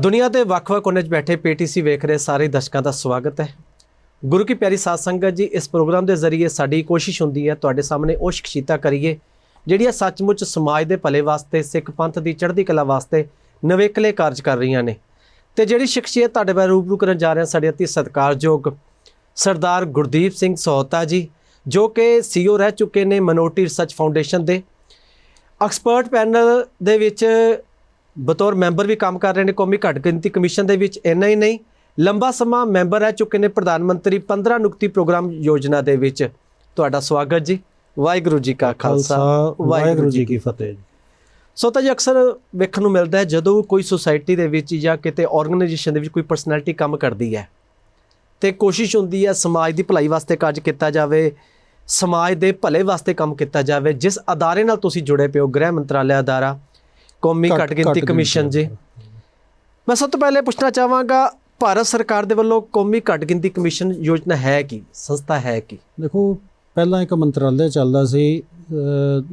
ਦੁਨੀਆ ਦੇ ਵੱਖ-ਵੱਖ ਕੋਨੇ 'ਚ ਬੈਠੇ ਪੀਟੀਸੀ ਵੇਖ ਰਹੇ ਸਾਰੇ ਦਰਸ਼ਕਾਂ ਦਾ ਸਵਾਗਤ ਹੈ। ਗੁਰੂ ਕੀ ਪਿਆਰੀ ਸਾਧ ਸੰਗਤ ਜੀ, ਇਸ ਪ੍ਰੋਗਰਾਮ ਦੇ ਜ਼ਰੀਏ ਸਾਡੀ ਕੋਸ਼ਿਸ਼ ਹੁੰਦੀ ਹੈ ਤੁਹਾਡੇ ਸਾਹਮਣੇ ਉਹ ਸ਼ਖਸੀਅਤਾਂ ਕਰੀਏ, ਜਿਹੜੀਆਂ ਸੱਚਮੁੱਚ ਸਮਾਜ ਦੇ ਭਲੇ ਵਾਸਤੇ, ਸਿੱਖ ਪੰਥ ਦੀ ਚੜ੍ਹਦੀ ਕਲਾ ਵਾਸਤੇ ਨਵੇਕਲੇ ਕਾਰਜ ਕਰ ਰਹੀਆਂ ਨੇ। ਤੇ ਜਿਹੜੀ ਸ਼ਖਸੀਅਤ ਤੁਹਾਡੇ ਬਾਰੇ ਰੂਬਰੂ ਕਰਨ ਜਾ ਰਹੇ ਹਾਂ, ਸਾਡੇ ਅਤੀ ਸਤਿਕਾਰਯੋਗ ਸਰਦਾਰ ਗੁਰਦੀਪ ਸਿੰਘ ਸੋਹਤਾ ਜੀ, ਜੋ ਕਿ ਸੀਓ ਰਹਿ ਚੁੱਕੇ ਨੇ ਮਨੋਟੀ ਰਿਸਰਚ ਫਾਊਂਡੇਸ਼ਨ ਦੇ। ਐਕਸਪਰਟ ਪੈਨਲ ਦੇ ਵਿੱਚ ਬਤੌਰ ਮੈਂਬਰ ਵੀ ਕੰਮ ਕਰ ਰਹੇ ਨੇ ਕੌਮੀ ਘੱਟ ਗਿਣਤੀ ਕਮਿਸ਼ਨ ਦੇ ਵਿੱਚ ਇੰਨਾ ਹੀ ਨਹੀਂ ਲੰਬਾ ਸਮਾਂ ਮੈਂਬਰ ਰਹਿ ਚੁੱਕੇ ਨੇ ਪ੍ਰਧਾਨ ਮੰਤਰੀ 15 ਨੁਕਤੀ ਪ੍ਰੋਗਰਾਮ ਯੋਜਨਾ ਦੇ ਵਿੱਚ। ਤੁਹਾਡਾ ਸਵਾਗਤ ਜੀ ਵਾਹਿਗੁਰੂ ਜੀ ਕਾ ਖਾਲਸਾ ਵਾਹਿਗੁਰੂ ਜੀ ਕੀ ਫਤਿਹ ਸੋ ਤਾਂ ਜੀ ਅਕਸਰ ਵੇਖਣ ਨੂੰ ਮਿਲਦਾ ਹੈ ਜਦੋਂ ਕੋਈ ਸੁਸਾਇਟੀ ਦੇ ਵਿੱਚ ਜਾਂ ਕਿਤੇ ਆਰਗੇਨਾਈਜੇਸ਼ਨ ਦੇ ਵਿੱਚ ਕੋਈ ਪਰਸਨੈਲਿਟੀ ਕੰਮ ਕਰਦੀ ਹੈ ਤੇ ਕੋਸ਼ਿਸ਼ ਹੁੰਦੀ ਹੈ ਸਮਾਜ ਦੀ ਭਲਾਈ ਵਾਸਤੇ ਕਾਰਜ ਕੀਤਾ ਜਾਵੇ ਸਮਾਜ ਦੇ ਭਲੇ ਵਾਸਤੇ ਕੰਮ ਕੀਤਾ ਜਾਵੇ ਜਿਸ ਅਦਾਰੇ ਨਾਲ ਤੁਸੀਂ ਜੁੜੇ ਪਿਓ ਗ੍ਰਹਿ ਮੰਤਰਾਲੇ ਅਦਾਰਾ ਕੌਮੀ ਘੱਟ- ਗਿਣਤੀ ਕਮਿਸ਼ਨ ਜੀ। ਮੈਂ ਸਭ ਤੋਂ ਪਹਿਲੇ ਪੁੱਛਣਾ ਚਾਹਾਂਗਾ ਭਾਰਤ ਸਰਕਾਰ ਦੇ ਵੱਲੋਂ ਕੌਮੀ ਘੱਟ ਗਿਣਤੀ ਕਮਿਸ਼ਨ ਯੋਜਨਾ ਹੈ ਕੀ? ਸੰਸਥਾ ਹੈ ਕੀ? ਦੇਖੋ ਪਹਿਲਾਂ ਇੱਕ ਮੰਤਰਾਲੇ ਚੱਲਦਾ ਸੀ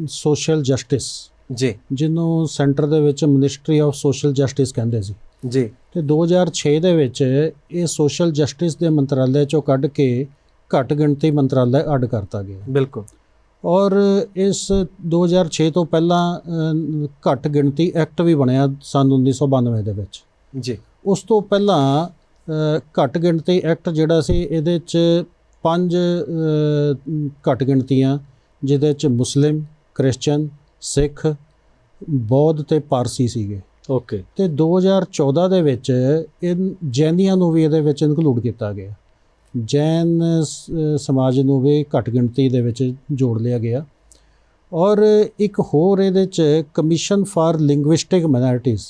ਸੋਸ਼ਲ ਜਸਟਿਸ ਜੀ। ਜਿਹਨੂੰ ਸੈਂਟਰ ਦੇ ਵਿੱਚ ਮਿਨਿਸਟਰੀ ਆਫ ਸੋਸ਼ਲ ਜਸਟਿਸ ਕਹਿੰਦੇ ਸੀ। ਜੀ। ਤੇ 2006 ਦੇ ਵਿੱਚ ਇਹ ਸੋਸ਼ਲ ਜਸਟਿਸ ਦੇ ਮੰਤਰਾਲੇ ਚੋਂ ਕੱਢ ਕੇ ਘੱਟ ਗਿਣਤੀ ਮੰਤਰਾਲੇ ਅੱਡ ਕਰਤਾ ਗਿਆ। ਬਿਲਕੁਲ। ਔਰ ਇਸ 2006 ਤੋਂ ਪਹਿਲਾਂ ਘੱਟ ਗਿਣਤੀ ਐਕਟ ਵੀ ਬਣਿਆ ਸਨ 1992 ਦੇ ਵਿੱਚ। ਜੀ। ਉਸ ਤੋਂ ਪਹਿਲਾਂ ਘੱਟ ਗਿਣਤੀ ਐਕਟ ਜਿਹੜਾ ਸੀ ਇਹਦੇ 'ਚ ਪੰਜ ਘੱਟ ਗਿਣਤੀਆਂ ਜਿਹਦੇ 'ਚ ਮੁਸਲਿਮ ਕ੍ਰਿਸਚੀਅਨ ਸਿੱਖ ਬੌਧ ਤੇ ਪਾਰਸੀ ਸੀਗੇ। ਓਕੇ। ਤੇ 2014 ਦੇ ਵਿੱਚ ਇਹ ਜੈਨੀਆਂ ਨੂੰ ਵੀ ਇਹਦੇ ਵਿੱਚ ਇਨਕਲੂਡ ਕੀਤਾ ਗਿਆ। ਜੈਨ ਸਮਾਜ ਨੂੰ ਵੀ ਘੱਟ ਗਿਣਤੀ ਦੇ ਵਿੱਚ ਜੋੜ ਲਿਆ ਗਿਆ। ਔਰ ਇੱਕ ਹੋਰ ਇਹਦੇ 'ਚ ਕਮਿਸ਼ਨ ਫਾਰ ਲਿੰਗੁਇਸਟਿਕ ਮਾਈਨੋਰਿਟੀਜ਼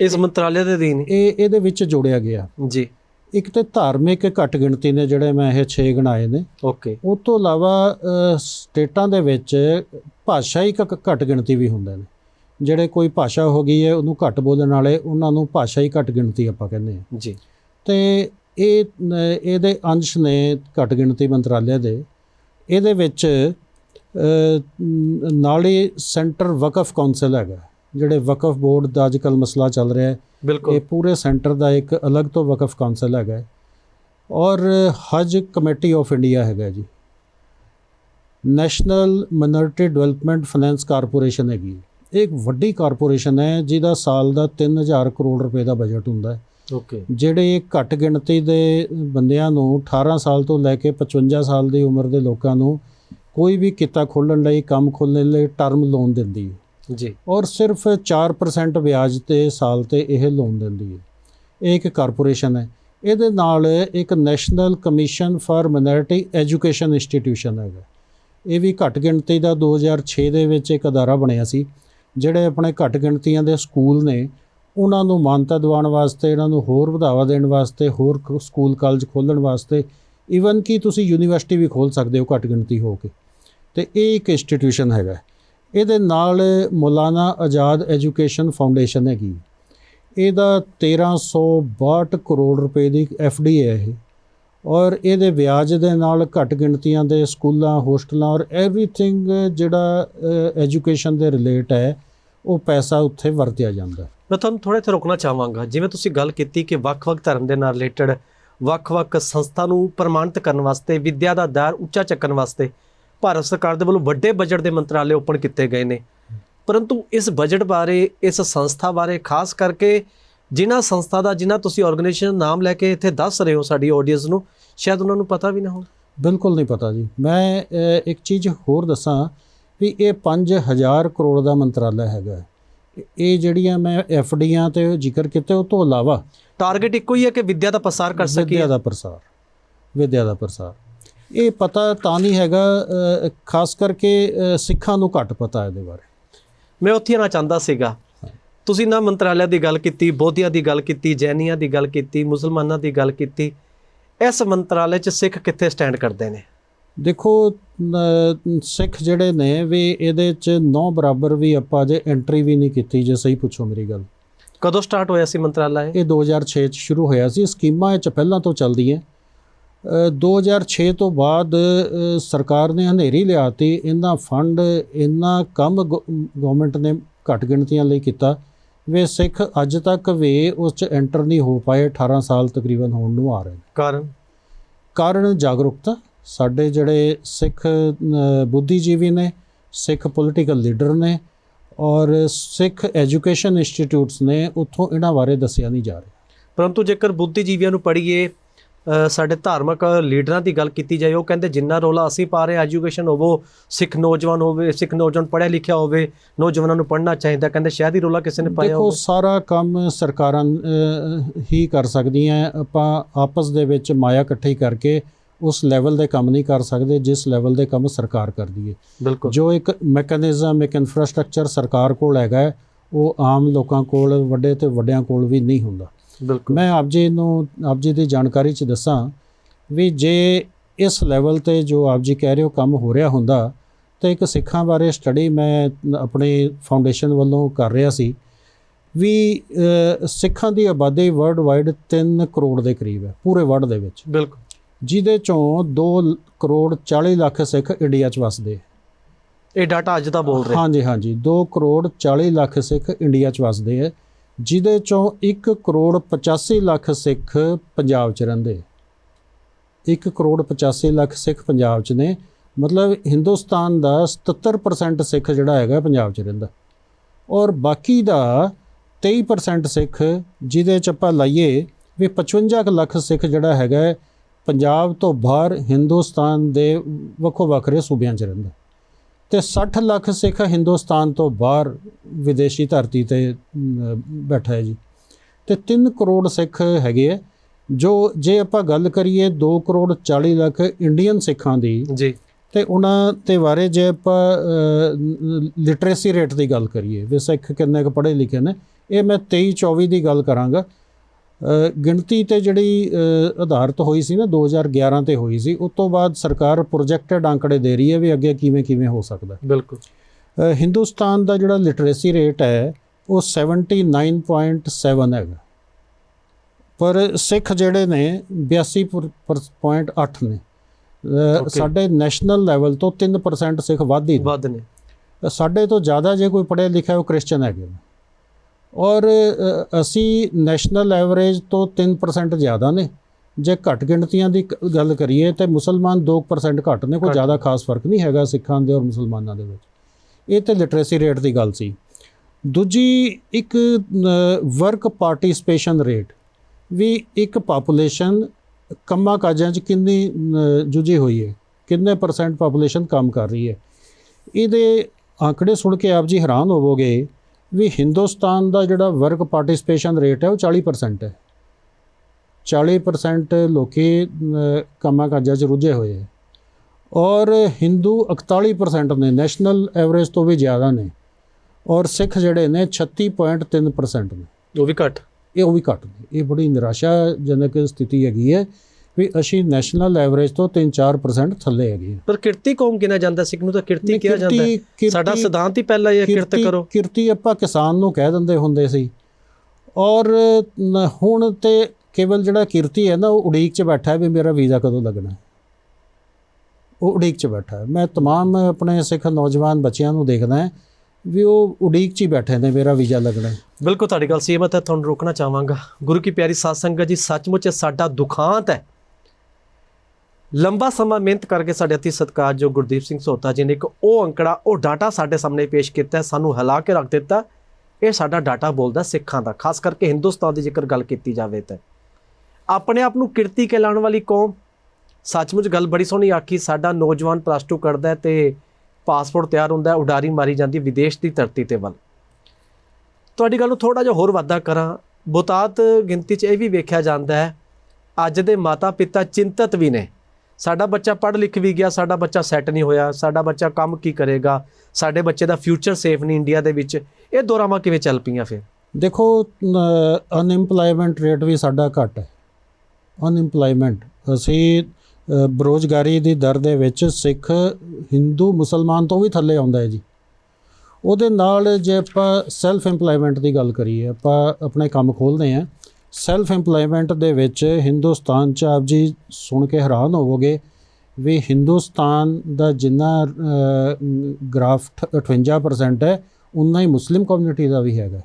ਇਸ ਮੰਤਰਾਲੇ ਦੇ ਅਧੀਨ ਹੀ? ਇਹ ਇਹਦੇ ਵਿੱਚ ਜੋੜਿਆ ਗਿਆ। ਜੀ। ਇੱਕ ਤੇ ਧਾਰਮਿਕ ਘੱਟ ਗਿਣਤੀ ਨੇ ਜਿਹੜੇ ਮੈਂ ਇਹ 6 ਗਿਣਾਏ ਨੇ। ਓਕੇ। ਉਹ ਤੋਂ ਇਲਾਵਾ ਸਟੇਟਾਂ ਦੇ ਵਿੱਚ ਭਾਸ਼ਾਈ ਘੱਟ ਗਿਣਤੀ ਵੀ ਹੁੰਦੇ ਨੇ। ਜਿਹੜੇ ਕੋਈ ਭਾਸ਼ਾ ਹੋ ਗਈ ਹੈ ਉਹਨੂੰ ਘੱਟ ਬੋਲਣ ਵਾਲੇ ਉਹਨਾਂ ਨੂੰ ਭਾਸ਼ਾਈ ਘੱਟ ਗਿਣਤੀ ਆਪਾਂ ਕਹਿੰਦੇ ਆ ਜੀ। ਤੇ ਇਹ ਇਹਦੇ ਅੰਸ਼ ਨੇ ਘੱਟ ਗਿਣਤੀ ਮੰਤਰਾਲੇ ਦੇ। ਇਹਦੇ ਵਿੱਚ ਨਾਲੇ ਸੈਂਟਰ ਵਕਫ ਕਾਉਂਸਲ ਹੈਗਾ ਜਿਹੜੇ ਵਕਫ ਬੋਰਡ ਦਾ ਅੱਜਕੱਲ ਮਸਲਾ ਚੱਲ ਰਿਹਾ ਹੈ। ਇਹ ਪੂਰੇ ਸੈਂਟਰ ਦਾ ਇੱਕ ਅਲੱਗ ਤੋਂ ਵਕਫ ਕਾਉਂਸਲ ਹੈਗਾ। ਔਰ ਹਜ ਕਮੇਟੀ ਆਫ ਇੰਡੀਆ ਹੈਗਾ ਜੀ। National minority development finance corporation ਹੈਗੀ। ਇਹ ਇੱਕ ਵੱਡੀ ਕਾਰਪੋਰੇਸ਼ਨ ਹੈ ਜਿਹਦਾ ਸਾਲ ਦਾ 3000 ਕਰੋੜ ਰੁਪਏ ਦਾ ਬਜਟ ਹੁੰਦਾ ਹੈ। ਜਿਹੜੇ ਘੱਟ ਗਿਣਤੀ ਦੇ ਬੰਦਿਆਂ ਨੂੰ 18 ਸਾਲ ਤੋਂ ਲੈ ਕੇ 55 ਸਾਲ ਦੀ ਉਮਰ ਦੇ ਲੋਕਾਂ ਨੂੰ ਕੋਈ ਵੀ ਕਿੱਤਾ ਖੋਲ੍ਹਣ ਲਈ ਕੰਮ ਖੋਲ੍ਹਣ ਲਈ ਟਰਮ ਲੋਨ ਦਿੰਦੀ ਹੈ। ਜੀ। ਔਰ ਸਿਰਫ 4% ਵਿਆਜ ਤੇ ਸਾਲ ਤੇ ਇਹ ਲੋਨ ਦਿੰਦੀ ਹੈ। ਇਹ ਇੱਕ ਕਾਰਪੋਰੇਸ਼ਨ ਹੈ। ਇਹਦੇ ਨਾਲ ਇੱਕ national commission for minority education institution ਹੈਗਾ। ਇਹ ਵੀ ਘੱਟ ਗਿਣਤੀ ਦਾ 2006 ਦੇ ਵਿੱਚ ਇੱਕ ਅਦਾਰਾ ਬਣਿਆ ਸੀ ਜਿਹੜੇ ਆਪਣੇ ਘੱਟ ਗਿਣਤੀਆਂ ਦੇ ਸਕੂਲ ਨੇ ਉਹਨਾਂ ਨੂੰ ਮਾਨਤਾ ਦਿਵਾਉਣ ਵਾਸਤੇ, ਇਹਨਾਂ ਨੂੰ ਹੋਰ ਵਧਾਵਾ ਦੇਣ ਵਾਸਤੇ, ਹੋਰ ਕ- ਸਕੂਲ ਕਾਲਜ ਖੋਲ੍ਹਣ ਵਾਸਤੇ ਈਵਨ ਕਿ ਤੁਸੀਂ ਯੂਨੀਵਰਸਿਟੀ ਵੀ ਖੋਲ੍ਹ ਸਕਦੇ ਹੋ ਘੱਟ ਗਿਣਤੀ ਹੋ ਕੇ। ਤੇ ਇਹ ਇੱਕ ਇੰਸਟੀਟਿਊਸ਼ਨ ਹੈਗਾ। ਇਹਦੇ ਨਾਲ ਮੌਲਾਨਾ ਆਜ਼ਾਦ ਐਜੂਕੇਸ਼ਨ ਫਾਊਂਡੇਸ਼ਨ ਹੈਗੀ। ਇਹਦਾ 1362 ਕਰੋੜ ਰੁਪਏ ਦੀ ਡੀ ਹੈ ਇਹ। ਔਰ ਇਹਦੇ ਵਿਆਜ ਦੇ ਨਾਲ ਘੱਟ ਗਿਣਤੀਆਂ ਦੇ ਸਕੂਲਾਂ, ਹੋਸਟਲਾਂ ਔਰ ਐਵਰੀਥਿੰਗ ਜਿਹੜਾ ਐਜੂਕੇਸ਼ਨ ਦੇ ਰਿਲੇਟ ਹੈ, ਉਹ ਪੈਸਾ ਉੱਥੇ ਵਰਤਿਆ ਜਾਂਦਾ। ਹੈ ਮੈਂ ਤੁਹਾਨੂੰ ਥੋੜੇ ਤੇ ਰੋਕਣਾ ਚਾਹਾਂਗਾ, ਜਿਵੇਂ ਤੁਸੀਂ ਗੱਲ ਕੀਤੀ ਕਿ ਵੱਖ-ਵੱਖ ਧਰਮ ਦੇ ਨਾਲ ਰਿਲੇਟਡ ਵੱਖ-ਵੱਖ ਸੰਸਥਾ ਨੂੰ ਪ੍ਰਮਾਣਿਤ ਕਰਨ ਵਾਸਤੇ, ਵਿੱਦਿਆ ਦਾ ਦਰ ਉੱਚਾ ਚੱਕਣ ਵਾਸਤੇ ਭਾਰਤ ਸਰਕਾਰ ਦੇ ਵੱਲੋਂ ਵੱਡੇ ਬਜਟ ਦੇ ਮੰਤਰਾਲੇ ਓਪਨ ਕੀਤੇ ਗਏ ਨੇ। ਪਰੰਤੂ ਇਸ ਬਜਟ ਬਾਰੇ, ਇਸ ਸੰਸਥਾ ਬਾਰੇ ਖਾਸ ਕਰਕੇ ਜਿਨ੍ਹਾਂ ਸੰਸਥਾ ਦਾ, ਜਿਨ੍ਹਾਂ ਤੁਸੀਂ ਆਰਗੇਨਾਈਜੇਸ਼ਨ ਨਾਮ ਲੈ ਕੇ ਇੱਥੇ ਦੱਸ ਰਹੇ ਹੋ ਸਾਡੀ ਆਡੀਅנס ਨੂੰ, ਸ਼ਾਇਦ ਉਹਨਾਂ ਨੂੰ ਪਤਾ ਵੀ ਨਾ ਹੋਵੇ। ਬਿਲਕੁਲ ਨਹੀਂ ਪਤਾ ਜੀ। ਮੈਂ ਇੱਕ ਚੀਜ਼ ਹੋਰ ਦੱਸਾਂ ਵੀ ਇਹ 5000 ਕਰੋੜ ਦਾ ਮੰਤਰਾਲਾ ਹੈਗਾ। ਇਹ ਜਿਹੜੀਆਂ ਮੈਂ ਡੀਆਂ ਤੇ ਜ਼ਿਕਰ ਕੀਤੇ ਉਹ ਤੋਂ ਇਲਾਵਾ ਟਾਰਗੇਟ ਇੱਕੋ ਹੀ ਹੈ ਕਿ ਵਿੱਦਿਆ ਦਾ ਪਸਾਰ ਕਰ ਸਕੀਏ? ਵਿਦਿਆ ਦਾ ਪ੍ਰਸਾਰ ਵਿਦਿਆ ਦਾ ਪ੍ਰਸਾਰ। ਇਹ ਪਤਾ ਤਾਂ ਨਹੀਂ ਹੈਗਾ ਖਾਸ ਕਰਕੇ ਸਿੱਖਾਂ ਨੂੰ ਘੱਟ ਪਤਾ ਇਹਦੇ ਬਾਰੇ। ਮੈਂ ਉੱਥੇ ਆਉਣਾ ਚਾਹੁੰਦਾ ਸੀਗਾ। ਤੁਸੀਂ ਨਾ ਮੰਤਰਾਲਿਆਂ ਦੀ ਗੱਲ ਕੀਤੀ ਬੋਧੀਆਂ ਦੀ ਗੱਲ ਕੀਤੀ ਜੈਨੀਆਂ ਦੀ ਗੱਲ ਕੀਤੀ ਮੁਸਲਮਾਨਾਂ ਦੀ ਗੱਲ ਕੀਤੀ। ਇਸ ਮੰਤਰਾਲੇ 'ਚ ਸਿੱਖ ਕਿੱਥੇ ਸਟੈਂਡ ਕਰਦੇ ਨੇ? ਦੇਖੋ ਸਿੱਖ ਜਿਹੜੇ ਨੇ ਵੀ ਇਹਦੇ ਚ ਨੌ ਬਰਾਬਰ ਵੀ ਆਪਾਂ ਜੇ ਐਂਟਰੀ ਵੀ ਨਹੀਂ ਕੀਤੀ ਜੇ ਸਹੀ ਪੁੱਛੋ ਮੇਰੀ ਗੱਲ। ਕਦੋਂ ਸਟਾਰਟ ਹੋਇਆ ਸੀ ਮੰਤਰਾਲਾ ਇਹ? ਇਹ 2006 ਚ ਸ਼ੁਰੂ ਹੋਇਆ ਸੀ। ਸਕੀਮਾਂ ਇਹ ਚ ਪਹਿਲਾਂ ਤੋਂ ਚੱਲਦੀਆਂ ਅ, 2006 ਤੋਂ ਬਾਅਦ ਸਰਕਾਰ ਨੇ ਹਨੇਰੀ ਲਿਆਤੀ। ਇਹਨਾਂ ਫੰਡ ਇੰਨਾ ਕੰਮ ਗਵਰਨਮੈਂਟ ਨੇ ਘੱਟ ਗਿਣਤੀਆਂ ਲਈ ਕੀਤਾ। ਵੀ ਸਿੱਖ ਅੱਜ ਤੱਕ ਵੀ ਉਸ ਚ ਐਂਟਰ ਨਹੀਂ ਹੋ ਪਾਏ। 18 ਸਾਲ ਤਕਰੀਬਨ ਹੋਣ ਨੂੰ ਆ ਰਹੇ ਕਾਰਨ? ਕਾਰਨ ਜਾਗਰੂਕਤਾ। ਸਾਡੇ ਜਿਹੜੇ ਸਿੱਖ ਬੁੱਧੀਜੀਵੀ ਨੇ ਸਿੱਖ ਪੋਲੀਟੀਕਲ ਲੀਡਰ ਨੇ ਔਰ ਸਿੱਖ ਐਜੂਕੇਸ਼ਨ ਇੰਸਟੀਟਿਊਟਸ ਨੇ ਉੱਥੋਂ ਇਹਨਾਂ ਬਾਰੇ ਦੱਸਿਆ ਨਹੀਂ ਜਾ ਰਿਹਾ। ਪਰੰਤੂ ਜੇਕਰ ਬੁੱਧੀਜੀਵੀਆਂ ਨੂੰ ਪੜ੍ਹੀਏ ਸਾਡੇ ਧਾਰਮਿਕ ਲੀਡਰਾਂ ਦੀ ਗੱਲ ਕੀਤੀ ਜਾਏ ਉਹ ਕਹਿੰਦੇ ਜਿੰਨਾ ਰੋਲਾ ਅਸੀਂ ਪਾ ਰਹੇ ਐਜੂਕੇਸ਼ਨ ਹੋਵੋ ਸਿੱਖ ਨੌਜਵਾਨ ਹੋਵੇ ਸਿੱਖ ਨੌਜਵਾਨ ਪੜ੍ਹਿਆ ਲਿਖਿਆ ਹੋਵੇ ਨੌਜਵਾਨਾਂ ਨੂੰ ਪੜ੍ਹਨਾ ਚਾਹੀਦਾ ਕਹਿੰਦੇ ਸ਼ਾਇਦ ਹੀ ਰੋਲਾ ਕਿਸੇ ਨੇ ਪਾਇਆ ਦੇਖੋ ਹੋਵੇ। ਸਾਰਾ ਕੰਮ ਸਰਕਾਰਾਂ ਹੀ ਕਰ ਸਕਦੀਆਂ ਆਪਾਂ ਆਪਸ ਦੇ ਵਿੱਚ ਮਾਇਆ ਇਕੱਠੀ ਕਰਕੇ ਉਸ ਲੈਵਲ ਦੇ ਕੰਮ ਨਹੀਂ ਕਰ ਸਕਦੇ ਜਿਸ ਲੈਵਲ ਦੇ ਕੰਮ ਸਰਕਾਰ ਕਰਦੀ ਹੈ। ਜੋ ਇੱਕ ਮੈਕੈਨਿਜ਼ਮ ਇੱਕ ਇਨਫਰਾਸਟ੍ਰਕਚਰ ਸਰਕਾਰ ਕੋਲ ਹੈਗਾ ਉਹ ਆਮ ਲੋਕਾਂ ਕੋਲ ਵੱਡੇ ਤੇ ਵੱਡਿਆਂ ਕੋਲ ਵੀ ਨਹੀਂ ਹੁੰਦਾ। ਬਿਲਕੁਲ। ਮੈਂ ਆਪ ਜੀ ਨੂੰ ਆਪ ਜੀ ਦੀ ਜਾਣਕਾਰੀ ਚ ਦੱਸਾਂ ਵੀ ਜੇ ਇਸ ਲੈਵਲ ਤੇ ਜੋ ਆਪ ਜੀ ਕਹਿ ਰਹੇ ਹੋ ਕੰਮ ਹੋ ਰਿਹਾ ਹੁੰਦਾ ਤਾਂ ਇੱਕ ਸਿੱਖਾਂ ਬਾਰੇ ਸਟੱਡੀ ਮੈਂ ਆਪਣੇ ਫਾਊਂਡੇਸ਼ਨ ਵੱਲੋਂ ਕਰ ਰਿਹਾ ਸੀ ਵੀ ਸਿੱਖਾਂ ਦੀ ਆਬਾਦੀ ਵਰਲਡ ਵਾਈਡ 3 ਕਰੋੜ ਦੇ ਕਰੀਬ ਹੈ ਪੂਰੇ ਵਰਲਡ ਦੇ ਵਿੱਚ। ਬਿਲਕੁਲ। ਜਿਹਦੇ ਚੋਂ 2 ਕਰੋੜ 40 ਲੱਖ ਸਿੱਖ ਇੰਡੀਆ 'ਚ ਵਸਦੇ। ਇਹ ਡਾਟਾ ਅੱਜ ਦਾ ਬੋਲ ਰਿਹਾ। ਹਾਂਜੀ ਹਾਂਜੀ। 2 ਕਰੋੜ 40 ਲੱਖ ਸਿੱਖ ਇੰਡੀਆ 'ਚ ਵਸਦੇ ਹੈ ਜਿਹਦੇ ਚੋਂ 1 ਕਰੋੜ 85 ਲੱਖ ਸਿੱਖ ਪੰਜਾਬ 'ਚ ਰਹਿੰਦੇ। 1 ਕਰੋੜ 85 ਲੱਖ ਸਿੱਖ ਪੰਜਾਬ 'ਚ ਨੇ ਮਤਲਬ ਹਿੰਦੁਸਤਾਨ ਦਾ 77% ਸਿੱਖ ਜਿਹੜਾ ਹੈਗਾ ਪੰਜਾਬ 'ਚ ਰਹਿੰਦਾ। ਔਰ ਬਾਕੀ ਦਾ 23% ਸਿੱਖ ਜਿਹਦੇ 'ਚ ਆਪਾਂ ਲਾਈਏ ਵੀ 55 ਕੁ ਲੱਖ ਸਿੱਖ ਜਿਹੜਾ ਹੈਗਾ ਪੰਜਾਬ ਤੋਂ ਬਾਹਰ ਹਿੰਦੁਸਤਾਨ ਦੇ ਵੱਖੋ ਵੱਖਰੇ ਸੂਬਿਆਂ 'ਚ ਰਹਿੰਦਾ। ਤੇ 60 ਲੱਖ ਸਿੱਖ ਹਿੰਦੁਸਤਾਨ ਤੋਂ ਬਾਹਰ ਵਿਦੇਸ਼ੀ ਧਰਤੀ ਤੇ ਬੈਠਾ ਹੈ ਜੀ। ਤੇ 3 ਕਰੋੜ ਸਿੱਖ ਹੈਗੇ ਆ ਜੋ ਜੇ ਆਪਾਂ ਗੱਲ ਕਰੀਏ 2 ਕਰੋੜ 40 ਲੱਖ ਇੰਡੀਅਨ ਸਿੱਖਾਂ ਦੀ ਜੀ। ਤੇ ਉਹਨਾਂ ਤੇ ਬਾਰੇ ਜੇ ਆਪਾਂ ਲਿਟਰੇਸੀ ਰੇਟ ਦੀ ਗੱਲ ਕਰੀਏ ਵੀ ਸਿੱਖ ਕਿੰਨੇ ਕੁ ਪੜ੍ਹੇ ਲਿਖੇ ਨੇ ਇਹ ਮੈਂ 23 24 ਦੀ ਗੱਲ ਕਰਾਂਗਾ। ਗਿਣਤੀ ਤੇ ਜਿਹੜੀ ਆਧਾਰਿਤ ਹੋਈ ਸੀ ਨਾ 2011 ਤੇ ਹੋਈ ਸੀ ਉਸ ਤੋਂ ਬਾਅਦ ਸਰਕਾਰ ਪ੍ਰੋਜੈਕਟਡ ਅੰਕੜੇ ਦੇ ਰਹੀ ਹੈ ਵੀ ਅੱਗੇ ਕਿਵੇਂ ਕਿਵੇਂ ਹੋ ਸਕਦਾ ਬਿਲਕੁਲ। ਹਿੰਦੁਸਤਾਨ ਦਾ ਜਿਹੜਾ ਲਿਟਰੇਸੀ ਰੇਟ ਹੈ ਉਹ 79.7 ਹੈਗਾ। ਪਰ ਸਿੱਖ ਜਿਹੜੇ ਨੇ 82.8 ਨੇ. ਸਾਡੇ ਨੈਸ਼ਨਲ ਲੈਵਲ ਤੋਂ 3% ਸਿੱਖ ਵੱਧ ਹੀ। ਵੱਧ ਨੇ। ਸਾਡੇ ਤੋਂ ਜ਼ਿਆਦਾ ਜੇ ਕੋਈ ਪੜ੍ਹਿਆ ਲਿਖਿਆ ਉਹ ਕ੍ਰਿਸਚੀਅਨ ਹੈਗੇ ਨੇ। ਔਰ ਅਸੀਂ ਨੈਸ਼ਨਲ ਐਵਰੇਜ ਤੋਂ 3% ਜ਼ਿਆਦਾ ਨੇ। ਜੇ ਘੱਟ ਗਿਣਤੀਆਂ ਦੀ ਗੱਲ ਕਰੀਏ ਤੇ ਮੁਸਲਮਾਨ 2% ਘੱਟ ਨੇ ਕੋਈ। ਜ਼ਿਆਦਾ ਖਾਸ ਫ਼ਰਕ ਨਹੀਂ ਹੈਗਾ ਸਿੱਖਾਂ ਦੇ ਔਰ ਮੁਸਲਮਾਨਾਂ ਦੇ ਵਿੱਚ। ਇਹ ਤੇ ਲਿਟਰੇਸੀ ਰੇਟ ਦੀ ਗੱਲ ਸੀ। ਦੂਜੀ ਇੱਕ ਵਰਕ ਪਾਰਟਿਸਿਪੇਸ਼ਨ ਰੇਟ ਵੀ ਇੱਕ ਪਾਪੂਲੇਸ਼ਨ ਕੰਮਾਂ ਕਾਜਾਂ 'ਚ ਕਿੰਨੀ ਜੁਝੀ ਹੋਈ ਹੈ ਕਿੰਨੇ ਪਰਸੈਂਟ ਪਾਪੂਲੇਸ਼ਨ ਕੰਮ ਕਰ ਰਹੀ ਹੈ ਇਹਦੇ ਆંકੜੇ ਸੁਣ ਕੇ ਆਪ ਜੀ ਹੈਰਾਨ ਹੋਵੋਗੇ ਵੀ ਹਿੰਦੁਸਤਾਨ ਦਾ ਜਿਹੜਾ ਵਰਕ ਪਾਰਟਿਸਿਪੇਸ਼ਨ ਰੇਟ ਹੈ ਉਹ 40% ਹੈ। 40% ਲੋਕੀ ਕੰਮਾਂ ਕਾਜਾਂ 'ਚ ਰੁੱਝੇ ਹੋਏ ਹੈ। ਔਰ ਹਿੰਦੂ 41% ਨੇ ਨੈਸ਼ਨਲ ਐਵਰੇਜ ਤੋਂ ਵੀ ਜ਼ਿਆਦਾ ਨੇ। ਔਰ ਸਿੱਖ ਜਿਹੜੇ ਨੇ 36.3% ਨੇ। ਉਹ ਵੀ ਘੱਟ? ਇਹ ਉਹ ਵੀ ਘੱਟ ਨੇ। ਇਹ ਬੜੀ ਨਿਰਾਸ਼ਾਜਨਕ ਸਥਿਤੀ ਹੈਗੀ ਹੈ। ਵੀ ਅਸੀਂ ਨੈਸ਼ਨਲ ਐਵਰੇਜ ਤੋਂ 3-4% ਥੱਲੇ ਹੈਗੇ ਹਾਂ ਪਰ ਕਿਰਤੀ ਕੌਮ ਗਿਣਿਆ ਜਾਂਦਾ ਸਿੱਖ ਨੂੰ ਤਾਂ ਕਿਰਤੀ ਕਿਹਾ ਜਾਂਦਾ ਹੈ ਕਿਰਤੀ- ਸਾਡਾ ਕਿਰਤੀ- ਸਿਧਾਂਤ ਹੀ ਪਹਿਲਾਂ ਇਹ ਹੈ, ਕਿਰਤ ਕਿਰਤੀ- ਕਰੋ ਕਿਰਤੀ ਆਪਾਂ ਕਿਸਾਨ ਨੂੰ ਕਹਿ ਦਿੰਦੇ ਹੁੰਦੇ ਸੀ ਔਰ ਨ- ਹੁਣ ਤੇ ਕੇਵਲ ਜਿਹੜਾ ਕਿਰਤੀ ਹੈ ਨਾ ਉਹ ਉਡੀਕ 'ਚ ਬੈਠਾ ਹੈ ਵੀ ਮੇਰਾ ਵੀਜ਼ਾ ਕਦੋਂ ਲੱਗਣਾ ਹੈ ਉਹ ਉਡੀਕ 'ਚ ਬੈਠਾ ਹੈ ਮੈਂ तमाम ਆਪਣੇ ਸਿੱਖ ਨੌਜਵਾਨ ਬੱਚਿਆਂ ਨੂੰ ਦੇਖਦਾ ਹਾਂ ਵੀ ਉਹ ਉਡੀਕ 'ਚ ਹੀ ਬੈਠੇ ਨੇ ਮੇਰਾ ਵੀਜ਼ਾ ਲੱਗਣਾ ਹੈ ਬਿਲਕੁਲ ਤੁਹਾਡੀ ਗੱਲ ਸਹਿਮਤ ਹੈ ਤੁਹਾਨੂੰ ਰੋਕਣਾ ਚਾਹਾਂਗਾ ਗੁਰੂ ਕੀ ਪਿਆਰੀ ਸਾਧ ਸੰਗਤ ਜੀ ਸੱਚਮੁੱਚ ਇਹ ਸਾਡਾ ਦੁਖਾਂਤ ਹੈ ਲੰਬਾ ਸਮਾਂ ਮਿਹਨਤ ਕਰਕੇ ਸਾਡੇ ਅਤੀ ਸਤਿਕਾਰਯੋਗ ਗੁਰਦੀਪ ਸਿੰਘ ਸੋਤਾ ਜੀ ਨੇ ਇੱਕ ਉਹ ਅੰਕੜਾ, ਉਹ ਡਾਟਾ ਸਾਡੇ ਸਾਹਮਣੇ ਪੇਸ਼ ਕੀਤਾ ਸਾਨੂੰ ਹਿਲਾ ਕੇ ਰੱਖ ਦਿੱਤਾ। ਇਹ ਸਾਡਾ ਡਾਟਾ ਬੋਲਦਾ ਸਿੱਖਾਂ ਦਾ, ਖਾਸ ਕਰਕੇ ਹਿੰਦੁਸਤਾਨ ਦੀ ਜੇਕਰ ਗੱਲ ਕੀਤੀ ਜਾਵੇ ਤਾਂ। ਆਪਣੇ ਆਪ ਨੂੰ ਕਿਰਤੀ ਕਹਿਲਾਉਣ ਵਾਲੀ ਕੌਮ, ਸੱਚਮੁੱਚ ਗੱਲ ਬੜੀ ਸੋਹਣੀ ਆਖੀ, ਸਾਡਾ ਨੌਜਵਾਨ ਪਲੱਸ 2 ਕਰਦਾ ਹੈ ਤੇ ਪਾਸਪੋਰਟ ਤਿਆਰ ਹੁੰਦਾ ਉਡਾਰੀ ਮਾਰੀ ਜਾਂਦੀ ਵਿਦੇਸ਼ ਦੀ ਧਰਤੀ ਤੇ ਵੱਲ। ਤੁਹਾਡੀ ਗੱਲ ਨੂੰ ਥੋੜਾ ਜਿਹਾ ਹੋਰ ਵਾਧਾ ਕਰਾਂ। ਬੁਤਾਤ ਗਿਣਤੀ 'ਚ ਇਹ ਵੀ ਵੇਖਿਆ ਜਾਂਦਾ ਹੈ, ਅੱਜ ਦੇ ਮਾਤਾ ਪਿਤਾ ਚਿੰਤਤ ਵੀ ਨੇ। ਸਾਡਾ ਬੱਚਾ ਪੜ੍ਹ ਲਿਖ ਵੀ ਗਿਆ ਸਾਡਾ ਬੱਚਾ ਸੈੱਟ ਨਹੀਂ ਹੋਇਆ ਸਾਡਾ ਬੱਚਾ ਕੰਮ ਕੀ ਕਰੇਗਾ ਸਾਡੇ ਬੱਚੇ ਦਾ ਫਿਊਚਰ ਸੇਫ ਨਹੀਂ ਇੰਡੀਆ ਦੇ ਵਿੱਚ। ਇਹ ਦੋਰਾਵਾਂ ਕਿਵੇਂ ਚੱਲ ਪਈਆਂ ਫਿਰ? ਦੇਖੋ ਅਨਇੰਪਲੋਇਮੈਂਟ ਰੇਟ ਵੀ ਸਾਡਾ ਘੱਟ ਹੈ। ਅਨਇੰਪਲੋਇਮੈਂਟ ਅਸੀਂ ਅ, ਬੇਰੁਜ਼ਗਾਰੀ ਦੀ ਦਰ ਦੇ ਵਿੱਚ ਸਿੱਖ ਹਿੰਦੂ ਮੁਸਲਮਾਨ ਤੋਂ ਵੀ ਥੱਲੇ ਆਉਂਦਾ ਹੈ ਜੀ। ਉਹਦੇ ਨਾਲ ਜੇ ਆਪਾਂ ਸੈਲਫ ਇੰਪਲੋਇਮੈਂਟ ਦੀ ਗੱਲ ਕਰੀਏ ਆਪਾਂ ਆਪਣੇ ਕੰਮ ਖੋਲਦੇ ਹਾਂ ਸੈਲਫ ਇੰਪਲੋਇਮੈਂਟ ਦੇ ਵਿੱਚ ਹਿੰਦੁਸਤਾਨ ਚ ਆਪ ਜੀ ਸੁਣ ਕੇ ਹੈਰਾਨ ਹੋਵੋਗੇ ਵੀ ਹਿੰਦੁਸਤਾਨ ਦਾ ਜਿੰਨਾ ਅ, ਗ੍ਰਾਫ 58% ਹੈ ਉਨਾ ਹੀ ਮੁਸਲਿਮ ਕਮਿਊਨਿਟੀ ਦਾ ਵੀ ਹੈਗਾ।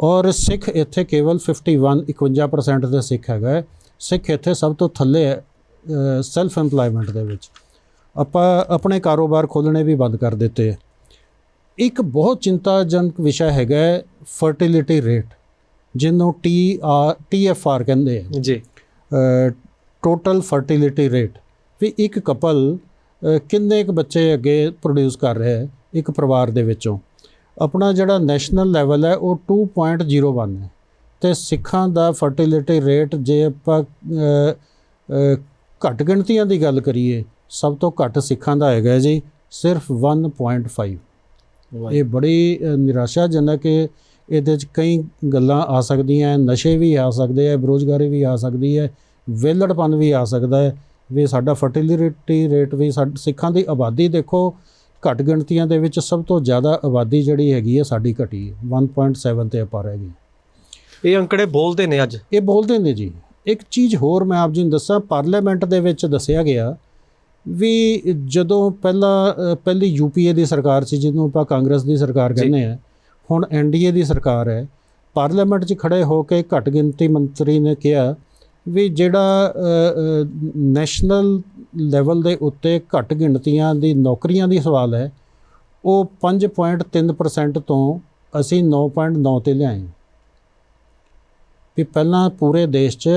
ਔਰ ਸਿੱਖ ਇੱਥੇ ਕੇਵਲ 51 51% ਦੇ ਸਿੱਖ ਹੈਗਾ ਹੈ। ਸਿੱਖ ਇੱਥੇ ਸਭ ਤੋਂ ਥੱਲੇ ਹੈ ਸੈਲਫ ਏਮਪਲੋਇਮੈਂਟ ਦੇ ਵਿੱਚ। ਆਪਾਂ ਆਪਣੇ ਕਾਰੋਬਾਰ ਖੋਲਣੇ ਵੀ ਬੰਦ ਕਰ ਦਿੱਤੇ ਹੈ। ਇੱਕ ਬਹੁਤ ਚਿੰਤਾਜਨਕ ਵਿਸ਼ਾ ਹੈਗਾ ਫਰਟੀਲਿਟੀ ਰੇਟ ਜਿਹਨੂੰ T R T F R ਕਹਿੰਦੇ ਆ। ਜੀ। ਟੋਟਲ ਫਰਟੀਲਿਟੀ ਰੇਟ ਵੀ ਇੱਕ ਕਪਲ ਕਿੰਨੇ ਕੁ ਬੱਚੇ ਅੱਗੇ ਪ੍ਰੋਡਿਊਸ ਕਰ ਰਿਹਾ ਹੈ ਇੱਕ ਪਰਿਵਾਰ ਦੇ ਵਿੱਚੋਂ। ਆਪਣਾ ਜਿਹੜਾ ਨੈਸ਼ਨਲ ਲੈਵਲ ਹੈ ਉਹ 2.01 ਹੈ। ਤੇ ਸਿੱਖਾਂ ਦਾ ਫਰਟੀਲਿਟੀ ਰੇਟ ਜੇ ਆਪਾਂ ਘੱਟ ਗਿਣਤੀਆਂ ਦੀ ਗੱਲ ਕਰੀਏ ਸਭ ਤੋਂ ਘੱਟ ਸਿੱਖਾਂ ਦਾ ਹੈਗਾ ਜੀ ਸਿਰਫ 1.5 ਇਹ ਬੜੀ ਨਿਰਾਸ਼ਾਜਨਕ ਹੈ ਇਹਦੇ 'ਚ ਕਈ ਗੱਲਾਂ ਆ ਸਕਦੀਆਂ ਨਸ਼ੇ ਵੀ ਆ ਸਕਦੇ ਹੈ ਬੇਰੁਜ਼ਗਾਰੀ ਵੀ ਆ ਸਕਦੀ ਹੈ ਵਿਹਲੜਪਨ ਵੀ ਆ ਸਕਦਾ ਹੈ ਵੀ ਸਾਡਾ ਫਰਟੀਲਿਟੀ ਰੇਟ ਵੀ ਸਾਡ ਸਿੱਖਾਂ ਦੀ ਆਬਾਦੀ ਦੇਖੋ ਘੱਟ ਗਿਣਤੀਆਂ ਦੇ ਵਿੱਚ ਸਭ ਤੋਂ ਜ਼ਿਆਦਾ ਆਬਾਦੀ ਜਿਹੜੀ ਹੈਗੀ ਹੈ ਸਾਡੀ ਘਟੀ ਹੈ 1.7 ਤੇ ਆਪਾਂ ਰਹਿ ਗਏ। ਇਹ ਅੰਕੜੇ ਬੋਲਦੇ ਨੇ ਅੱਜ? ਇਹ ਬੋਲਦੇ ਨੇ ਜੀ। ਇੱਕ ਚੀਜ਼ ਹੋਰ ਮੈਂ ਆਪ ਜੀ ਨੂੰ ਦੱਸਾਂ ਪਾਰਲੀਮੈਂਟ ਦੇ ਵਿੱਚ ਦੱਸਿਆ ਗਿਆ ਵੀ ਜਦੋਂ ਪਹਿਲਾਂ ਪਹਿਲੀ ਯੂਪੀਏ ਦੀ ਸਰਕਾਰ ਸੀ ਜਿਹਨੂੰ ਆਪਾਂ ਕਾਂਗਰਸ ਦੀ ਸਰਕਾਰ। ਕਹਿੰਦੇ ਆ ਹੁਣ ਐਨਡੀਏ ਦੀ ਸਰਕਾਰ ਹੈ, ਪਾਰਲੀਮੈਂਟ 'ਚ ਖੜੇ ਹੋ ਕੇ ਘੱਟ ਗਿਣਤੀ ਮੰਤਰੀ ਨੇ ਕਿਹਾ ਵੀ ਜਿਹੜਾ ਨੈਸ਼ਨਲ ਲੈਵਲ ਦੇ ਉੱਤੇ ਘੱਟ ਗਿਣਤੀਆਂ ਦੀ, ਨੌਕਰੀਆਂ ਦੀ ਸਵਾਲ ਹੈ, ਉਹ 5.3% ਤੋਂ ਅਸੀਂ 9.9 ਤੇ ਲਿਆਏ। ਵੀ ਪਹਿਲਾਂ ਪੂਰੇ ਦੇਸ਼ 'ਚ